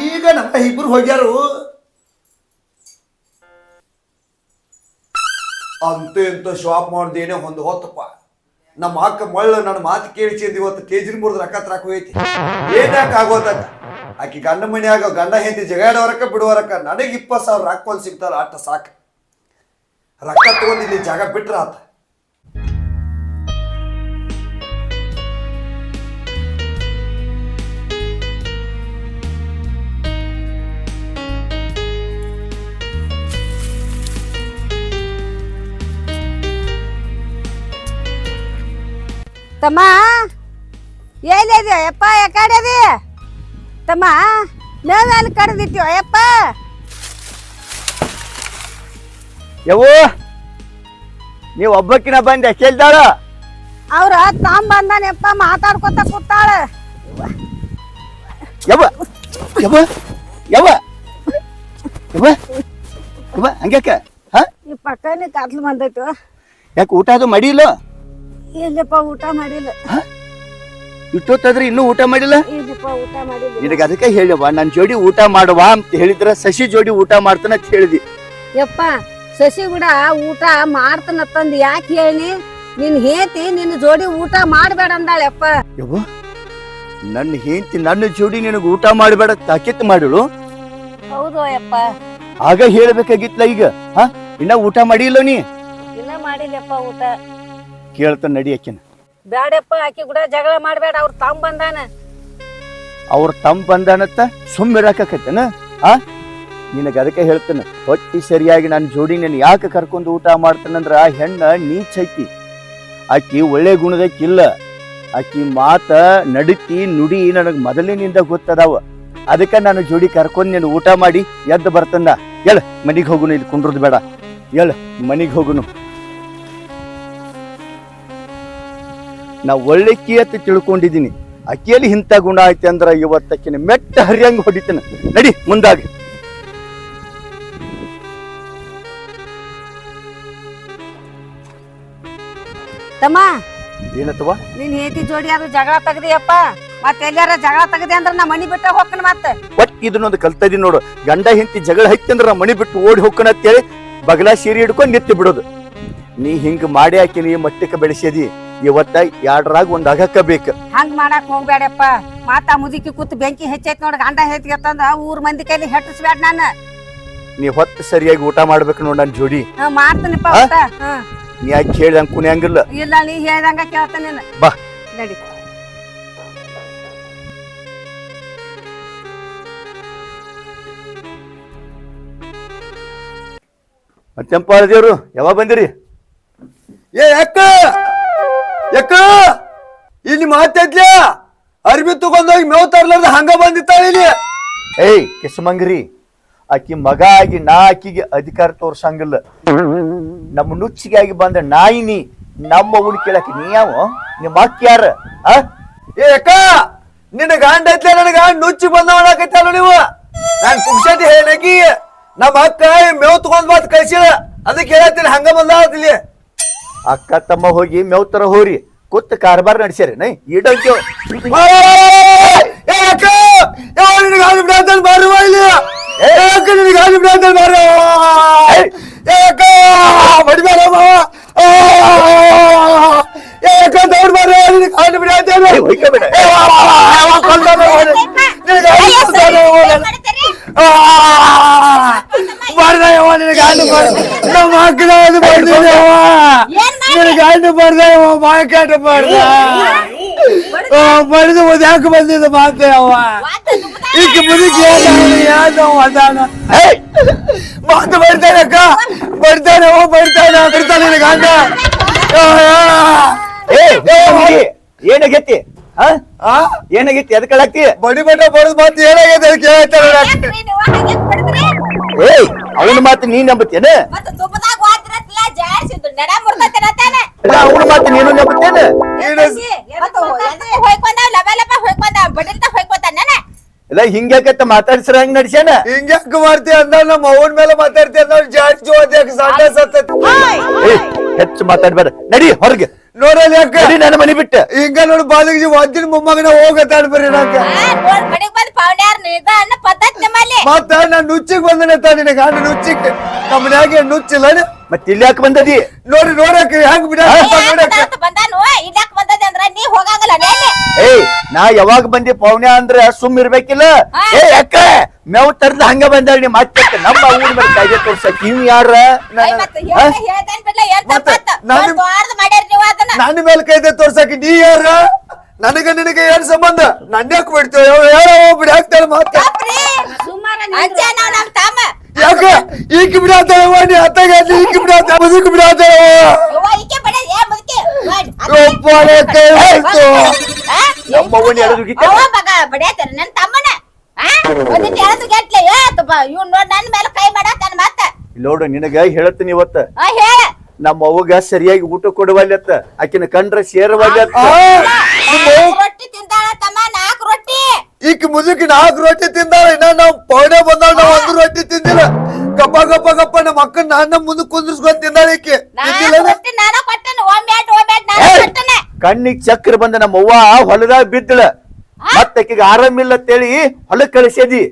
ಈಗ? ನಮ್ಮ ಇಬ್ರು ಹೋಗ್ಯಾರು. ಅಂತ ಇಂತ ಶಾಪ್ ಮಾಡ್ದೇನೆ ಒಂದು ಹೊತ್ತಪ್ಪ. ನಮ್ಮ ಅಕ್ಕ ಮಳ್ಳ ನನ್ನ ಮಾತು ಕೇಳಿಸಿದ್ ಇವತ್ತು ಕೇಜಿನ ಮುರಿದ್ ರೊಕ್ಕ ತರಾಕ್ ಹೋಯ್ತಿ ಏನಾಕ ಆಗೋದ ಆಗೋದಕ್ಕ ಆಕಿ ಗಂಡ ಮನ್ಯಾಗ ಗಂಡ ಹೆಂಡತಿ ಜಗಾಡೋರಕ್ಕ ಬಿಡುವರಕ್ಕ ನನಗೆ ಇಪ್ಪತ್ತು ಸಾವಿರ ರೊಕ್ಕ ಒಂದು ಸಿಗ್ತಾರ ಅಟ್ಟ ಸಾಕು. ರೊಕ್ಕ ತಗೊಂಡ್ ಇಲ್ಲಿ ಜಾಗ ಬಿಟ್ರ ಆತ. ತಮ್ಮ ಎಲ್ಲಿದ್ಯೋ ಯಪ್ಪ ಯಾಕಡೆ ಅದಿ ತಮ್ಮ ಅಲ್ಲಿ ಕಡ್ದಿತ್ಯೋ ಯಪ್ಪ ಯವ್ವ ನೀವು ಒಬ್ಬಕ್ಕಿನ ಬಂದೆ ಕೇಳ್ದಾಳ? ಅವ್ರ ತಾಮ್ ಬಂದಾನಪ್ಪ ಮಾತಾಡ್ಕೊತ ಕೂತಾಳ. ಯವ್ವ ಯವ್ವ ಯವ್ವ ಯವ್ವ ಯವ್ವ ಹಂಗ್ಯಾಕ? ಹಾ? ಈ ಪಕ್ಕನೆ ಕತ್ಲು ಬಂದೈತು. ಯಾಕೆ ಊಟ ಅದು ಮಾಡಿಲ್ಲ ಇಲ್ಲಪ್ಪ ಊಟ ಮಾಡಿಲ್ಲ? ಇಷ್ಟೊತ್ತಾದ್ರೆ ಇನ್ನೂ ಊಟ ಮಾಡಿಲ್ಲ? ಇಲ್ಲಪ್ಪ ಊಟ ಮಾಡಿಲ್ಲ? ನಿನಗೆ ಅದಕ್ಕೆ ಹೇಳವ ನನ್ನ ಜೋಡಿ ಊಟ ಮಾಡುವ ಅಂತ ಹೇಳಿದ್ರ ಸಸಿ ಜೋಡಿ ಊಟ ಮಾಡ್ತಾನ ಅಂತ ಹೇಳಿದಿ. ಯಪ್ಪ ಸಸಿ ಕೂಡ ಊಟ ಮಾಡ್ತಾನತ್ತಂದ್ ಯಾಕೆ ಹೇಳಿ? ನಿನ್ ಹೇತಿ ನಿನ್ನ ಜೋಡಿ ಊಟ ಮಾಡ್ಬೇಡ ಅಂದಾಳಪ್ಪ ಯವ್ವ ನನ್ನ ಹೆಂಡತಿ ನನ್ನ ಜೋಡಿ ನಿನಗೆ ಊಟ ಮಾಡಬೇಡ ತಾಕೀತ್ ಮಾಡಿಳು? ಹೌದು ಯಪ್ಪ. ಆಗ ಹೇಳ್ಬೇಕಾಗಿತ್ಲ ಈಗ ಹಾ? ಇನ್ನ ಊಟ ಮಾಡಿಲ್ಲ ನೀ? ಇಲ್ಲ ಮಾಡಿಲ್ಲಪ್ಪ ಊಟ. ಕೇಳ್ತಾನ ನಡಿ ಆಕಿನ. ಬ್ಯಾಡಪ್ಪ ಆಕಿ ಕೂಡ ಜಗಳ ಮಾಡಬೇಡ ಅವ್ರ ತಮ್ಮ ಬಂದಾನ. ಅವ್ರ ತಮ್ಮ ಬಂದಾನತ್ತ ಸುಮ್ಮಿರಾಕತ್ತೇನ ಆ? ನಿನಗೆ ಅದಕ್ಕೆ ಹೇಳ್ತೇನೆ ಹೊಟ್ಟಿ ಸರಿಯಾಗಿ ನನ್ನ ಜೋಡಿ ನೀನು ಯಾಕೆ ಕರ್ಕೊಂಡು ಊಟ ಮಾಡ್ತಾನಂದ್ರ ಆ ಹೆಣ್ಣ ನೀಚ್ ಐತಿ. ಆಕಿ ಒಳ್ಳೆ ಗುಣದಕ್ಕಿಲ್ಲ. ಆಕಿ ಮಾತ ನಡತಿ ನುಡಿ ನನಗೆ ಮೊದಲಿನಿಂದ ಗೊತ್ತದಾವ. ಅದಕ್ಕೆ ನಾನು ಜೋಡಿ ಕರ್ಕೊಂಡು ನೀನು ಊಟ ಮಾಡಿ ಎದ್ದು ಬರ್ತಂದ ಹೇಳ ಮನೆಗೆ ಹೋಗುನು ಇಲ್ಲಿ ಕುಂಡ್ರದ್ ಬೇಡ. ಹೇಳ ಮನೆಗೆ ಹೋಗುನು. ನಾ ಒಳ್ಳೆ ಅಂತ ತಿಳ್ಕೊಂಡಿದ್ದೀನಿ. ಅಕ್ಕಿಯಲ್ಲಿ ಇಂಥ ಗುಣ ಐತೆ ಅಂದ್ರೆ ಇವತ್ತಕ್ಕಿನ ಮೆಟ್ಟ ಹರಿಯಂಗ ಹೊಡಿತೇನೆ ನಡಿ ಮುಂದಾಗಿ. ತಮ್ಮ ಏನತ್ತವ ನೀನ್ ಹೇತಿ ಜೋಡಿ ಅದು ಜಗಳ ತೆಗ್ದಿಯಪ್ಪ? ಮತ್ತೆ ಎಲ್ಲಾರ ಜಗಳ ತೆಗ್ದಿ ಅಂದ್ರ ನಾ ಮನಿ ಬಿಟ್ಟ ಹೋಗ್ಕನ ಮತ್ತೆ. ಒಟ್ ಇದನ್ನೊಂದು ಕಲ್ತದಿ ನೋಡು. ಗಂಡ ಹೆಂಡತಿ ಜಗಳ ಐತಿ ಅಂದ್ರ ನಾ ಮನಿ ಬಿಟ್ಟು ಓಡಿ ಹೋಗ್ಕನ ಅಂತೇಳಿ ಬಗಲ ಸೀರೆ ಹಿಡ್ಕೊಂಡು ನಿತ್ತಿ ಬಿಡೋದು. ನೀ ಹಿಂಗ್ ಮಾಡಿ ಹಾಕಿ ನೀ ಮಟ್ಟಕ್ಕೆ ಬೆಳೆಸ್ಯದಿ ಇವತ್ತ ಎರಡರಾಗ ಒಂದ್ ಅಗಕ್ಕ ಬೇಕು ಹಂಗ್ ಮಾಡಕ್ ಹೋಗ್ಬೇಡಪ್ಪ. ಮಾತಾ ಮುದುಕಿ ಕೂತ್ ಬೆಂಕಿ ಹೆಚ್ಚೈತ್ ನೋಡ್ ಗಂಡ ಹೆಚ್ಚಂದ ತಂದ ಊರ್ ಮಂದಿ ಕೈಲಿ ಹೆಟ್ಟಿಸ್ಬೇಡ ನಾನು. ನೀ ಹೊತ್ತು ಸರಿಯಾಗಿ ಊಟ ಮಾಡ್ಬೇಕು ನೋಡ್ ನನ್ ಜೋಡಿ. ಹಾ ಮಾಡ್ತೀನಿಪ್ಪ ಹಾ? ಊಟ ನೀ ಯಾಕೆ ಕೇಳ್ದಂಗ್ ಕುಣಿಯಂಗಿಲ್ಲ? ಇಲ್ಲ ನೀ ಹೇಳ್ದಂಗ ಕೇಳ್ತಾನೆ ಬಾ. ನಡಿ. ಮತ್ತೆಂಪ ದೇವ್ರು ಯಾವಾಗ ಬಂದಿರಿ? ಏ ಯಾಕ ಯಾಕ? ಇಲ್ಲಿ ಮಾತಾಡ್ಲ ಅರ್ಬಿ ತಗೊಂಡೋಗಿ ಮೇವ್ ತರ್ಲಾರ್ದ ಹಂಗ ಬಂದಿತ್ತಾಳ ಇಲ್ಲಿ. ಏಯ್ ಕಿಸ್ಮಂಗ್ರಿ ಆಕಿ ಮಗ ಆಗಿ ನಾ ಆಕಿಗೆ ಅಧಿಕಾರ ತೋರ್ಸಂಗಿಲ್ಲ. ನಮ್ಮ ನುಚ್ಚಿಗೆ ಆಗಿ ಬಂದ ನಾಯಿನಿ ನಮ್ಮ ಅವಳು ಕೇಳಕ್ ನೀ ಯಾವ? ನಿಮ್ಮ ಅಕ್ಕ ಯಾರ? ಆ? ಏ ನಿನ್ನ ಗಂಡ ಐತ್ಲೆ? ನನಗ ನುಚ್ಚಿ ಬಂದವನಾಕೈತಲ್ಲ ನೀವು? ನಾನ್ ಪುಕ್ಷತಿ ಹೇಳಕಿ ನಮ್ಮ ಅಕ್ಕ ಮೇವ್ ತಗೊಂಡ್ ಬಾತ್ ಕಳ್ಸಿಲ್ಲ. ಅದಕ್ಕೆ ಹೇಳತ್ತೀನಿ ಹಂಗ ಬಂದ ಇಲ್ಲಿ. ಅಕ್ಕ ತಮ್ಮ ಹೋಗಿ ಮೇವ್ ತರ ಹೋರಿ ಕುತ್ತ ಕಾರ್ಬಾರ್ ನಡ್ಸ್ಯಾರ ನೈ ಇಡಂಕ್ಯೋ ಏ ಅಕ್ಕ ಯಾವ ನಿನಗೆ ಹಾಲು ಬಿಡಾತಲ್ ಬಾರುವ ಇಲ್ಲಿ ಏ ಅಕ್ಕ ನಿನಗೆ ಹಾಲು ಬಿಡಾತಲ್ ಬಾರ ಏ ಅಕ್ಕ ಬಡಿಬೇಡ ಏ ಅಕ್ಕ ದೌಡ್ ಬಾರ ನಿನಗೆ ಹಾಲು ಬಿಡಾತಲ್ ಏ, ಹೊಯ್ಕೋಬೇಡ. ಏ ವಾ, ವಾ, ವಾ, ವಾ, ಯಾಕೆ ಬಂದಿದ್ದೇವ ಏನ್ ಮಾಡಿ? ನಿನ್ನ ಗಂಡ ಬರ್ದ ಮಾಕಾಟ ಮಾಡ್ದ ಬಡಿದು ಯಾಕೆ ಬಂದಿದ್ದ ಮಾತೆ ಅವ ಈಗ ಮುದುಕಿ ಯಾವ್ದು ಅದಾನ ಮಾತು ಬರ್ತಾನೆ ಅಕ್ಕ ಬರ್ತಾನೆ ಓ ಬರ್ತಾನೆ ಬರ್ತಾನೆ ನಿನ್ನ ಗಂಡ ಏ ಹುಡುಗಿ, ಏನಾಗೈತಿ ಹಾ ಆ ಏನಾಗೈತಿ ಎದಕ್ಕಳಾಕ್ತಿ ಬಡಿ ಬಟ್ಟ ಬಡದ್ ಮಾತು ಏನಾಗಿದೆ ಅಂತ ಕೇಳ್ತಾನೆ ಏಯ್ ಅವನ ಮಾತು ನೀನ್ ನಂಬತ್ತೇನ ಮತ್ತ ಅವನ ಮಾತು ನೀನು ನಂಬತ್ತೇನ. ಇಲ್ಲ ಹಿಂಗ್ಯಾಕತ್ತ ಮಾತಾಡ್ಸ್ರ ಹೆಂಗ್ ನಡ್ಸ್ಯಾನ? ಹಿಂಗ್ಯಾಕ ಮಾಡ್ತಿ ಅಂದ ನಮ್ಮ ಅವನ ಮೇಲೆ ಮಾತಾಡ್ತಿ ನಾವು ಜಾಸ್ತಿ ಜೋ ಸಣ್ಣ ಸತ್ತೈತಿ? ಹೆಚ್ಚು ಮಾತಾಡ್ಬೇಡ. ನಡಿ ಹೊರಗೆ. ನೋಡಲ್ಲ ಯಾಕ? ನಡಿ ನನ್ನ ಮನೆ ಬಿಟ್ಟ. ಹಿಂಗ ನೋಡು ಬಾಲಿಗೆ ಒದ್ದಿನ ಮೊಮ್ಮಗನ ಹೋಗತ್ತಾಡ ಬರ್ರಿ ನಾಕ ಮತ್ತ ನಾನ್ ನುಚ್ಚಿಗೆ ಬಂದನೆ ತಾ ನಿನ್ನ ಗಂಡ ನುಚ್ಚಿಗೆ. ನಮ್ಮನ್ಯಾಗ ನುಚ್ಚಿಲ್ಲ ಮತ್ ಇಲ್ಲಿ ಯಾಕೆ ಬಂದದಿ? ನೋಡಿ ನೋಡಕ್ಕೆ ಹೆಂಗ್ ಬಿಡ ಬಂದಾನು ಇಲ್ಲಾಕ್ ಬಂದದೆ ಅಂದ್ರ ನೀ ಹೋಗಂಗಲ್ಲ ನೆನ್ನೆ ಏಯ್ ನಾ ಯಾವಾಗ ಬಂದಿ ಪೌಣ್ಯ ಅಂದ್ರ ಸುಮ್ ಇರ್ಬೇಕಿಲ್ಲ. ಏ ಯಾಕ? ಮೇವ್ ತರ್ದ ಹಂಗ ಬಂದಾಳ ನೀ ಮತ್ತೆ ನಮ್ಮ ಊರ್ ಮೇಲೆ ಕಾಯ್ದೆ ತೋರ್ಸಕ್ ಯಾರ? ಮತ್ತ್ ನಾನು- ನೀವು ಅದನ್ನ. ನನ್ನ ಮೇಲೆ ಕೈದೆ ತೋರ್ಸಕ್ ನೀ ಯಾರ? ನನಗ ನಿನಗೆ ಏನ್ ಸಂಬಂಧ? ನನ್ನ ಯಾಕೆ ಬಿಡ್ತೇವೆ ಹೇಳೋ ಬಿಡಾಕ್ತಾಳೆ ಮಾತ? ತಪ್ಪ್ರಿ. ಅಂಜ ನಾವ್ ನಮ್ ತಮ್ಮ ಯಾಕ? ಈಕಿ ಬಿಡಾತಾಳವ ನೀ ಅತ್ತಾಗ ಈಕಿ ಬಿಡಾತ ಮುದುಕ ಕೈ. ನಮ್ಮ ಅವ್ವನ್ ಎಳೆದು ಗೀತೆ ಅವ ಮಗ ಬಡಿಯತ್ತಾರ ನನ್ ತಮ್ಮನ? ಒಂದಿಟ್ಟು ಎಳೆದು ಗೆಟ್ಲೆ ಏ ತುಪ್ಪ. ಇವ್ನ್ ನೋಡ್ ನನ್ನ ಮೇಲೆ ಕೈ ಮಾಡತ್ತಾನ ಮತ್ತ ನೋಡು ನಿನಗ ಹೇಳತ್ತೀನಿ ಇವತ್ತ. ಆ, ಹೇಳ. ನಮ್ಮ ಅವ್ವಗ ಸರಿಯಾಗಿ ಊಟ ಕೊಡುವಲ್ಲತ್ತ ಆಕಿನ ಕಂಡ್ರ ಸೇರವಲ್ಲತ್ತ ರೊಟ್ಟಿ ತಿಂದಾಳ ತಮ್ಮ ನಾಲ್ಕು ರೊಟ್ಟಿ ಈಕಿ ಮುಜುಕ್ ನಾಲ್ಕು ರೊಟ್ಟಿ ತಿಂದಾಳ ಇನ್ನ ನಾವು ಪೌಡೆ ಬಂದಾಳ ನಾವು ಒಂದು ರೊಟ್ಟಿ ತಿಂದಿಲ್ಲ. ಗಪ್ಪ ಗಪ್ಪ ಗಪ್ಪ ನಮ್ಮ ಅಕ್ಕನ ನನ್ನ ಮುಂದೆ ಕುಂದ್ರಿಸ್ಕೊಂಡ್ ತಿಂದಾಳ ಈಕಿ. ಕಣ್ಣಿಗ್ ಚಕ್ರ ಬಂದ ನಮ್ಮ ಅವ್ವ ಹೊಲದಾಗ ಬಿದ್ದಳ. ಮತ್ತ ಆಕಿಗೆ ಆರಾಮಿಲ್ಲ ಅಂತೇಳಿ ಹೊಲಕ್ ಕಳಿಸದಿ.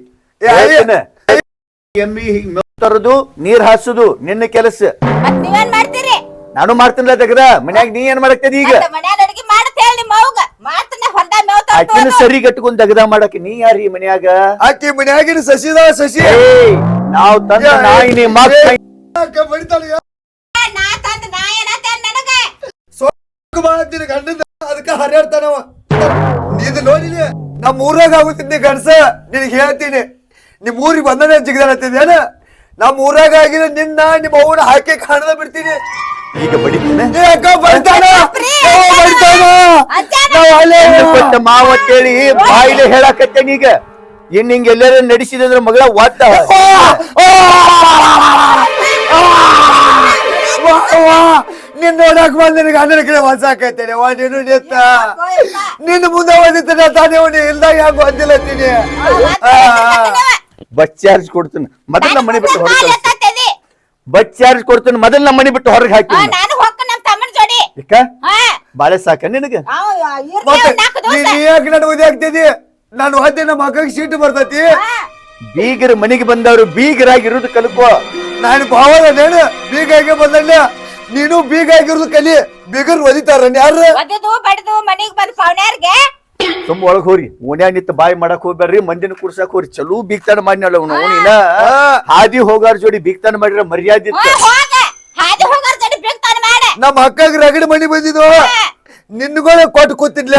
ಎಮ್ಮಿ ಹಿಂಗ್ ತರದು ನೀರ್ ಹಾಸುದು ನಿನ್ನ ಕೆಲಸ. ನಾನು ಮಾಡ್ತೀನಿ ತೆಗ್ದ ಮನ್ಯಾಗ ನೀ ಏನ್ ಮಾಡಕ್ತದ ಈಗ ಮತ್ತ ಮನ್ಯಾಗ ಅಡಿಗೆ ಮಾಡತ್ ಹೇಳಿ ನಿಮ್ಮ ಅವ್ಗ ಮಾಡ್ತಾನೆ ಹೊಲ್ದಾಗ ಮೇವ್ ಆಕಿನ ತಂದು ಸರಿ ಗಟ್ಕೊಂಡ್ ತೆಗ್ದ ಮಾಡಕ್ ನೀ ಯಾರಿ ಮನ್ಯಾಗ? ಆಕಿ ಮನ್ಯಾಗಿನ ಸಸಿದ ಸಸಿ. ನಾವು ತಂದ ನಾಯಿ ನೀ ಮಕ್ಕ ಯಾಕ ನಾ ತಂದ ನಾ ಏನತ್ತೇನ್ ನನಗ. ಸೊಕ್ಕು ಮಾಡ್ತೀನಿ ಗಂಡನ ಅದಕ್ಕ ಹರಿಯಾಡ್ತಾನವ ಇದು ನೋಡಿಲಿ? ನಮ್ಮ ಊರಾಗ ಆಗುತ್ತಿದ್ದೆ ಗಂಡಸ. ನಿನಗೆ ಹೇಳ್ತೀನಿ. ನಿಮ್ ಊರಿಗೆ ಬಂದನೆ ಜಿಗದಾಡತ್ತಿದ್ದೇನ ನಮ್ಮ ಊರಾಗ ಆಗಿದ್ರೆ ನಿನ್ನ ನಿಮ್ಮ ಅವನ ಹಾಕಿ ಕಾಣದ ಬಿಡ್ತೀನಿ. ಈಗ ಬಡಿತೀನಿ. ಕೊಟ್ಟ ಮಾವ ಅಂತೇಳಿ ಬಾಯಿಲೆ ಹೇಳಕತ್ತೆ ಈಗ. ಇನ್ ಹಿಂಗ ಎಲ್ಲಾರ ನಡೆಸಿದಂದ್ರ ಮಗಳ ವಾತ. ನಿನ್ ನೋಡಕ್ ಬಂದ ನಿನಗೆ ಅಣ್ಣನ ಕಡೆ ಹೊಸಾಕೈತೇನೆ ವಾ ನೀನು ನಿತ್ತ ನಿನ್ನ ಮುಂದೆ ಓದಿದ್ದಾನೆ ತಾನೇ ಅವನು ಇಲ್ದಾಗ ಯಾಕೆ ತಿನಿ ಬಸ್ ಚಾರ್ಜ್ ಕೊಡ್ತೀನಿ. ಮತ್ತೆ ನಮ್ಮ ಮನೆ ಬಿಟ್ಟು ಹೊರಗೆ ಬಸ್ ಚಾರ್ಜ್ ಕೊಡ್ತೀನಿ ಮೊದಲ ನಮ್ಮ ಮನೆ ಬಿಟ್ಟು ಹೊರಗೆ ಹಾಕಿ ನಾನು ಹೋಗ ನಮ್ ತಮ್ಮನ ಜೋಡಿ. ಹಾ. ಬಾಳೆ ಸಾಕ ನಿನಗೆ? ನೀ ಯಾಕೆ ನನ್ ಓದಿ ಆಗ್ತಿದಿ ನಾನು ಹದಿನ ನಮ್ಮ ಮಕ್ಕಳಿಗೆ ಸೀಟ್ ಬರ್ತೈತಿ. ಬೀಗರ ಮನೆಗೆ ಬಂದವರು ಬೀಗರಾಗಿರೋದು ಕಲ್ಕೋ. ನಾನು ಭಾವದ ನೇನು ಬೀಗ ಹೇಗೆ ಬಂದಲ್ಲ ನೀನು ಬೀಗ ಆಗಿರೋದು ಕಲಿ. ಬೀಗರ್ ಒದಿತಾರ ಯಾರು? ಬಡದು ಮನೆಗೆ ಬಂದ್ ಪೌಣ್ಯಾರ್ಗೆ ತುಂಬ ಒಳಗ್ ಹೋರಿ ಓಣ್ಯಾಗ ನಿಂತ ಬಾಯಿ ಮಾಡಕ್ ಹೋಗ್ಬೇಡ್ರಿ ಮಂದಿನ ಕುಡ್ಸಕ್ ಹೋರಿ ಚಲೋ ಬೀಗ್ತಾನ ಮಾಡ್ಯಾಳ ಅವ್ನು. ಅವನಿನ ಹಾದಿ ಹೋಗಾರ ಜೋಡಿ ಬೀಗ್ತಾನ ಮಾಡಿರ ಮರ್ಯಾದಿ ಹಾ, ಇತ್ತು. ಹೋಗ ಹಾದಿ. ಹೋಗಾರ ಜಡಿ ಬಿಡ್ತಾನ ಮಾಡ. ನಮ್ಮ ಅಕ್ಕಗ್ ರಗಡಿ ಮಣಿ ಬಂದಿದ್ದು ನಿನ್ಗೋಳ ಕೊಟ್ಟು ಕೂತಿರ್ಲಿ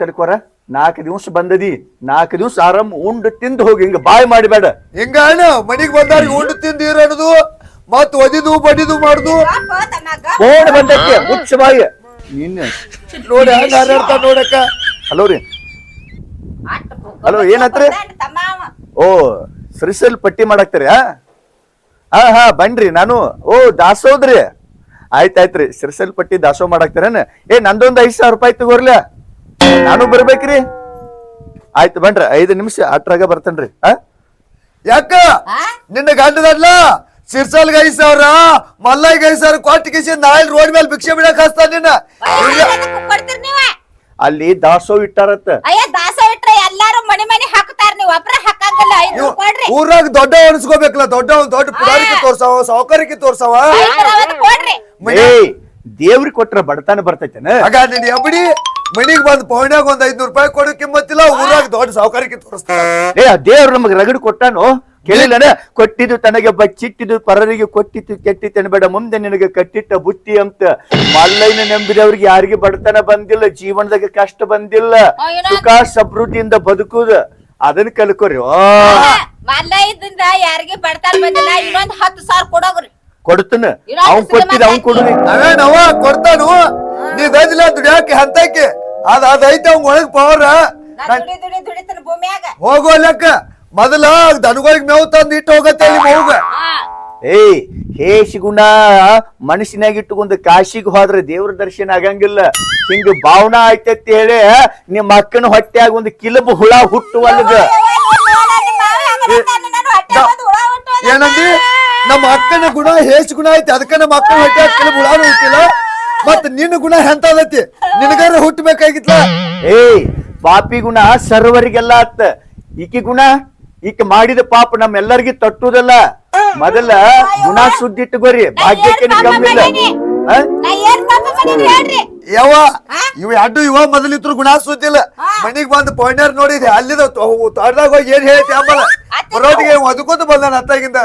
ಕಲ್ಕೋರ ನಾಲ್ಕು ದಿವ್ಸ ಬಂದದಿ. ನಾಲ್ಕು ದಿವ್ಸ ಆರಾಮ್ ಉಂಡು ತಿಂದು ಹೋಗಿ ಹಿಂಗ ಬಾಯಿ ಮಾಡಿಬೇಡ. ಹಿಂಗ ಅಣ್ಣ ಮನಿಗ್ ಬಂದಾಗ ಉಂಡು ತಿಂದು ಇರೋದು ಮತ್ ಒದಿದು ಬಡಿದು ಮಾಡುದು. ಫೋನ್ ಬಂದಕ್ಕೆ ಮುಚ್ಚ ಬಾಯಿ. ನಿನ್ನ ನೋಡಿ ಹಂಗ ಹಾರಾಡ್ತಾ ನೋಡಕ್ಕ. ಹಲೋ ರೀ. ಹಲೋ, ಏನಾತ್ರಿ? ಓ ಸರಿಸಲ್ ಪಟ್ಟಿ ಮಾಡಾಕ್ತೀರಿ ಹಾ ಹಾ ಬನ್ರಿ ನಾನು ಓ ದಾಸೋದ್ರಿ. ಆಯ್ತಾಯ್ತ್ರಿ ಸಿರಿಸಲ್ ಪಟ್ಟಿ ದಾಸೋ ಮಾಡಾಕ್ತಾರೇನ? ಏ ನಂದೊಂದ್ ಐದ್ ಸಾವಿರ ರೂಪಾಯಿ ತಗೋರ್ಲ. ನಾನು ಬರ್ಬೇಕ್ರಿ. ಆಯ್ತು ಬನ್ರಿ ಐದು ನಿಮಿಷ ಅಟ್ರಾಗ ಬರ್ತೇನ್ರಿ ಹಾ ಯಾಕ? ನಿನ್ನ ಗಂಡದಲ್ಲ ಸಿರ್ಸಲ್ಗೆ ಐದ್ ಸಾವಿರ ಮಲ್ಲೈಗೆ ಐದ್ ಸಾವಿರ ಕೊಟ್ಟು ಕಿಸಿ ನಾಳೆ ರೋಡ್ ಮೇಲೆ ಭಿಕ್ಷೆ ಬಿಡಕ್ ಹಾಸ್ತಾನ ನಿನ್ನ. ಅಲ್ಲಿ ದಾಸೋ ಇಟ್ಟಾರತ್ತ. ಅಯ್ಯ ದಾಸ ಇಟ್ರೆ ಎಲ್ಲಾರು ಮನೆ ಮನೆ ಹಾಕ್ತಾರ ನೀವ್. ಒಬ್ರ ಹಾಕಂಗಿಲ್ಲ ಐದು ಕೊಡ್ರಿ. ಊರಾಗ ದೊಡ್ಡ ಅನ್ಸ್ಕೋಬೇಕಲ್ಲ ದೊಡ್ಡ ದೊಡ್ಡ ಪುಡಾರಿಕೆ ತೋರ್ಸವ ಸಾವುಕಾರಿಕೆ ತೋರ್ಸವ? ಐದ್ನೂರ ಅವತ್ತು ಕೊಡ್ರಿ. ಏಯ್ ದೇವ್ರಿಗೆ ಕೊಟ್ರ ಬಡತನ ಬರ್ತೈತೆನ? ಹಾಗಾದ್ರೆ ನಿನ್ ಮನಿಗ್ ಬಂದ್ ಪೌಣ್ಯಾಗ ಒಂದ್ ಐದ್ನೂರ್ ರೂಪಾಯಿ ಕೊಡೋ ಕಿಮ್ಮತ್ತಿಲ್ಲ ಊರಾಗ ದೊಡ್ಡ ಸಾವುಕಾರಿಕೆ ತೋರಿಸ್ತಾರ. ಏ ಆ ದೇವ್ರು ನಮಗ್ ರಗಡ್ ಕೊಟ್ಟಾನು? ಕೇಳಿಲ್ಲನ? ಕೊಟ್ಟಿದ್ದು ತನಗೆ ಬಚ್ಚಿಟ್ಟಿದ್ದು ಪರರಿಗೆ ಕೊಟ್ಟಿತ್ತು ಕೆಟ್ಟಿತ್ತು ಬೇಡ ಮುಂದೆ ನಿನಗೆ ಕಟ್ಟಿಟ್ಟ ಬುತ್ತಿ ಅಂತ. ಮಲ್ಲೈನ ನಂಬಿದವ್ರಿಗೆ ಯಾರಿಗೆ ಬಡತನ ಬಂದಿಲ್ಲ ಜೀವನದಾಗ ಕಷ್ಟ ಬಂದಿಲ್ಲ. ಸುಖ ಸಮೃದ್ಧಿಯಿಂದ ಬದುಕುದ ಅದನ್ನ ಕಲ್ಕೋರಿ. ಓ. ಮಲ್ಲ ಇದ್ದಿಂದ ಯಾರಿಗೆ ಬಡತನ ಬಂದಿಲ್ಲ ಇನ್ನೊಂದ್ ಹತ್ತು ಸಾವಿರ ಕೊಡೋಗ್ರಿ. ಕೊಡ್ತನ. ಅವ್ನ್ ಕೊಟ್ಟಿದ್ದ ಅವ್ನ್ ಕೊಡು ಅವೇನವ ಕೊಡ್ತಾನು. ನೀ ದೈದಿಲ್ಲ ದುಡಿಯಾಕೆ ಹಂತಕ್ಕೆ? ಅದ ಅದೈತೆ ಅವ್ನ ಒಳಗ್ ಪವರ್ ನಾ ದುಡಿ ದುಡಿ ದುಡಿತನ ಭೂಮಿಯಾಗ. ಹೋಗೋ ಲೆಕ್ಕ. ಮೊದಲ ದನಗಳಿಗೆ ಮೇವು ತಂದು ಇಟ್ಟು ಹೋಗತ್ತೆ ಅಲ್ಲಿ ಮೌಗ ಏಯ್ ಹೇಶ್ ಗುಣ ಮನಸ್ಸಿನಾಗ ಇಟ್ಟುಕೊಂಡು ಕಾಶಿಗೆ ಹೋದ್ರೆ ದೇವ್ರ ದರ್ಶನ ಆಗಂಗಿಲ್ಲ. ಹಿಂಗ ಭಾವನಾ ಆಯ್ತೈತಿ ಹೇಳಿ ನಿಮ್ಮ ಅಕ್ಕನ ಹೊಟ್ಯಾಗ ಒಂದು ಕಿಲಬು ಹುಳ ಹುಟ್ಟುವಲ್ಗ ಏನಂದಿ? ನಮ್ಮ ಅಕ್ಕನ ಗುಣ ಹೇಸ್ ಗುಣ ಐತಿ ಅದಕ್ಕ ನಮ್ಮ ಅಕ್ಕನ ಹೊಟ್ಟೆ ಕೆಲವು ಹುಳಾನು ಹುಟ್ಟಿಲ್ಲ ಮತ್ ನಿನ್ನ ಗುಣ ಎಂತದೈತಿ? ನಿನಗಾರ ಹುಟ್ಟಬೇಕಾಗಿತ್ಲ ಏಯ್ ಪಾಪಿ ಗುಣ ಸರ್ವರಿಗೆಲ್ಲ ಆತ. ಈಕಿ ಗುಣ? ಈಕ ಮಾಡಿದ ಪಾಪ ನಮ್ಮೆಲ್ಲರಿಗೂ ತಟ್ಟುದಲ್ಲ. ಮೊದಲ ಗುಣ ಸುದ್ದಿಟ್ಟುಗೋರಿ ಭಾಗ್ಯಕ್ಕೆ ಕಮ್ಮಿ ಇಲ್ಲ ಆ? ನಾ ಏನ್ ಪಾಪ ಮಾಡೀನಿ ಹೇಳ್ರಿ. ಯಾವ ಇವ ಅಡ್ಡು ಇವ ಮೊದಲಿದ್ರು ಗುಣ ಸುದ್ದಿಲ್ಲ ಮನಿಗ್ ಬಂದು ಪಾಯಿಂಟರ್ ನೋಡಿದೆ ಅಲ್ಲಿದ ತೋಟದಾಗ ಹೋಗಿ ಏನ್ ಹೇಳ್ತಿ ಆಮೇಲೆ ಬರೋಟಿಗೆ ಒದಕೋತ ಬಂದಾನ ಅತ್ತಾಗಿಂದ.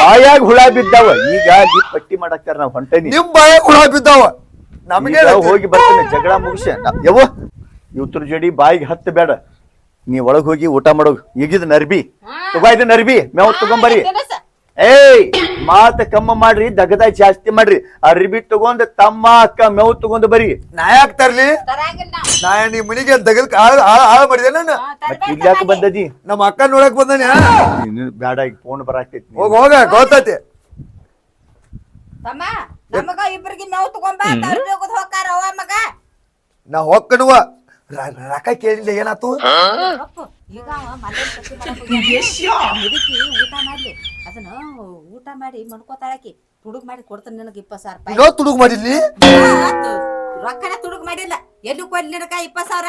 ಬಾಯಾಗ ಹುಳ ಬಿದ್ದಾವ ಈಗ ಪಟ್ಟಿ ಮಾಡಕ್ತಾರ ನಾವ್ ಹೊಂಟೇನಿ. ನಿಮ್ ಬಾಯಾಗ ಹುಳ ಬಿದ್ದಾವ. ನಮಗೆ ಹೋಗಿ ಬರ್ತೇನೆ ಜಗಳ ಮುಗಿಸ ಯವ್ವ ಇವತ್ರ ಜೋಡಿ ಬಾಯಿಗೆ ಹತ್ತು ಬೇಡ. ನೀ ಒಳಗ್ ಹೋಗಿ ಊಟ ಮಾಡೋ ಈಗಿದ ನರ್ಬಿ. ತಗೋ ಇದು ನರ್ಬಿ. ಮೇವ್ ತಗೊಂಬರಿ. ಏಯ್ ಮಾತ ಕಮ್ಮ ಮಾಡ್ರಿ ದಗದ ಜಾಸ್ತಿ ಮಾಡ್ರಿ. ಅರ್ಬಿ ತಗೊಂಡ್ ತಮ್ಮ ಅಕ್ಕ ಮೇವ್ ತಗೊಂಡ್ ಬರಿ ನಾ ಯಾಕೆ ತರ್ಲಿ. ನಾ ಏನ್ ಈ ಮನಿಗೆ ದಗದ್ ಹಾಳ ಹಾಳ ಮಾಡಿದೆ ನಾನು. ಮತ್ ಮನೆ. ಬಂದದಿ? ನಮ್ಮ ಅಕ್ಕ ನೋಡಕ್ ಬಂದಾನೆ. ನೀನು ಬೇಡ ಈಗ ಫೋನ್ ಬರಾಕ್ತೈತಿ ಹೋಗ ಹೋಗ ಗೊತ್ತೈತಿ. ತಮ್ಮ ನಮಗ ಇಬ್ರಿಗೆ ಮೇವ್ ತಗೊಂಬ ಮಗ. ನಾ ಹೊಕ್ಕನುವ ರೊಕ್ಕ ಕೇಳಿಲ್ಲ ಏನಾತು. ಈಗ ಮುದುಕಿ ಊಟ ಮಾಡ್ಲಿ. ಅದನ್ನ ಊಟ ಮಾಡಿ ಮಣ್ಕೋತಾಳಕಿ ತುಡುಗ್ ಮಾಡಿ ಕೊಡ್ತಾನೆ ನಿನಗೆ ಇಪ್ಪತ್ ಸಾವಿರ ರೂಪಾಯಿ ತುಡುಗ್ ಮಾಡಿದ್ನಿ ಆತು. ರೊಕ್ಕನ ತುಡುಗ್ ಮಾಡಿಲ್ಲ. ಎಲ್ಲಿ ಕೊಡ್ಲಿ ನಿನಗ ಇಪ್ಪತ್ ಸಾವಿರ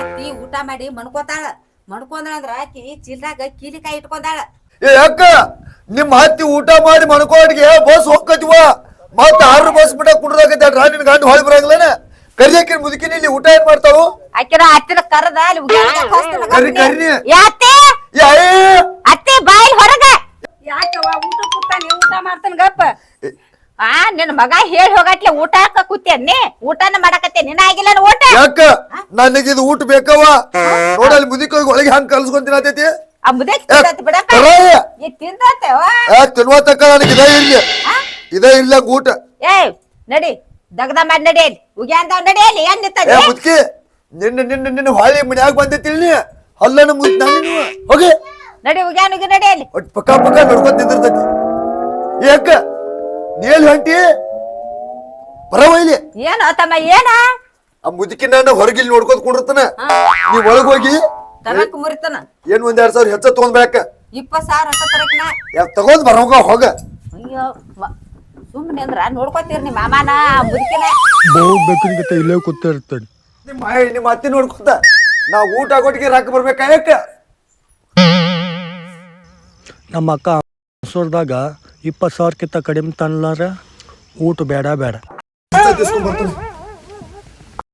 ಅತ್ತಿ ಊಟ ಮಾಡಿ ಮಣ್ಕೋತಾಳ. ಮಣ್ಕೊಂದ್ರ ಅಂದ್ರ ಆಕಿ ಚಿಲ್ರಾಗ ಕೀಲಿಕಾಯಿ ಇಟ್ಕೊಂಡಾಳ. ಏ ಅಕ್ಕ ನಿಮ್ಮ ಹತ್ತಿ ಊಟ ಮಾಡಿ ಮಣ್ಕೋಡ್ಗೆ ಬಸ್ ಹೋಗ್ಕತ್ವ? ಮತ್ತ ಆರು ಬಸ್ ಬಿಟ್ಟ ಕುಡ್ದಾಗೈತೆ ನಿನ್ ಗಂಡ ಹೊಳಿ ಬರಂಗಿಲ್ಲನ? ಕರಿಯಕ್ಕೆ ಮುದುಕಿನ ಇಲ್ಲಿ ಊಟ ಏನ್ ಮಾಡ್ತಾವು ಆಕಿನ ಹತ್ತಿರ ಕರದ ಅಲ್ಲಿ ಉಗ್ಯಾಡ್ಯಾಗ ಹೊಸ್ತಿನ ಕರಿ ಕರಿ ಯಾತೆ ಅತ್ತೆ ಬಾಯಿ ಹೊರಗ. ಯಾಕವ್ವ ಊಟ ಕೂತಾನೆ? ಊಟ ಮಾಡ್ತಾನ ಗಪ್ಪ. ಆ ನಿನ್ ಮಗ ಹೇಳಿ ಹೋಗಟ್ಲೆ ಊಟ ಹಾಕ ಕೂತೇನಿ ಊಟನ ಮಾಡಕತ್ತೆ ನಿನ್ನ ಆಗಿಲ್ಲ ಊಟ. ಯಾಕ? ಇದು ಊಟ ಬೇಕವ ನೋಡಲ್ಲಿ ಮುದುಕಿ ಹೋಗಿ ಒಳಗೆ ಹಂಗ್ ಕಲ್ಸ್ಕೊಂತೀನಿ ಆ ಮುದಕ್ ತಿಂದತ್ ಬಿಡಪ್ಪ. ಈ ತಿಂದತ್ತೆ ತಿನ್ನುವ ತಕ್ಕ ನನಗೆ ಇದೇ ಇರ್ಲಿ ಇದೇ ಇಲ್ಲ ಊಟ. ಏ ನಡಿ. ದಗದ ಮಾಡಿ ನಡಿ ಅಲ್ಲಿ ಉಗ್ಯಾಂದವ್ ನಡಿ ಅಲ್ಲಿ ಏನ್ ನಿಂತದೆ ಮುದುಕಿ ನಿನ್ನ ನಿನ್ನ ನಿನ್ನ ಹೊಳಿ ಮನ್ಯಾಗ ಬಂದೈತಿಲ್ ನೀ? ಅಲ್ಲನ ಮುದ್ ನಾನು ಹೋಗಿ. ನಡಿ ಉಗ್ಯಾನ್ ಉಗಿ ಅಲ್ಲಿ ಒಟ್ ಪಕ್ಕ ಪಕ್ಕ ನೋಡ್ಕೊಂಡ್ ನಿಂದಿರ್ತೈತಿ. ಏಕ ಅಕ್ಕ ನೀ ಎಲ್ಲಿ ಹೊಂಟಿ ಬರವೈಲಿ ಏನು ತಮ್ಮ ಏನ? ಆ ಮುದುಕಿ ನಾನು ಹೊರಗಿಲ್ಲಿ ನೋಡ್ಕೊಂಡ್ ಕುಂಡಿರ್ತಾನ. ನೀ ಒಳಗ್ ಹೋಗಿ. ತಮಕ್ ಮುರಿತನ ಏನ್ ಒಂದ್ ಎರಡ್ ಸಾವಿರ ಹೆಚ್ಚ ತಗೊಂಡ್ಬೇಕ ಇಪ್ಪತ್ ಸಾವಿರ ಅಷ್ಟ ತರಕಿನ. ತಗೊಂಡ್ ಬರೋಗ ಹೋಗ. ಅಯ್ಯೋ ಮ- ಸುಮ್ನೆ ಅಂದ್ರ ನೋಡ್ಕೊತೀರಿ ನಿಮ್ಮ ಮಾಮಾನ ಮುದುಕಿನ ಬಹು ಬೇಕರಿಗತ್ತ ಇಲ್ಲೇ ಕೂತಿರ್ತಾನೆ ನಿಮ್ಮ ಆಯ್- ನಿಮ್ಮ ಅತ್ತಿ ನೋಡ್ಕೊತ ನಾವು ಊಟ ಕೊಟ್ಟಿಗೆ ರೊಕ್ಕ ಬರ್ಬೇಕಾ ಯಾಕ ನಮ್ಮ ಅಕ್ಕ ಮೈಸೂರ್ದಾಗ ಇಪ್ಪತ್ತು ಸಾವಿರಕ್ಕಿಂತ ಕಡಿಮೆ ತನ್ಲಾರ ಊಟ ಬೇಡ ಬೇಡ. ಬರ್ತಾನೆ?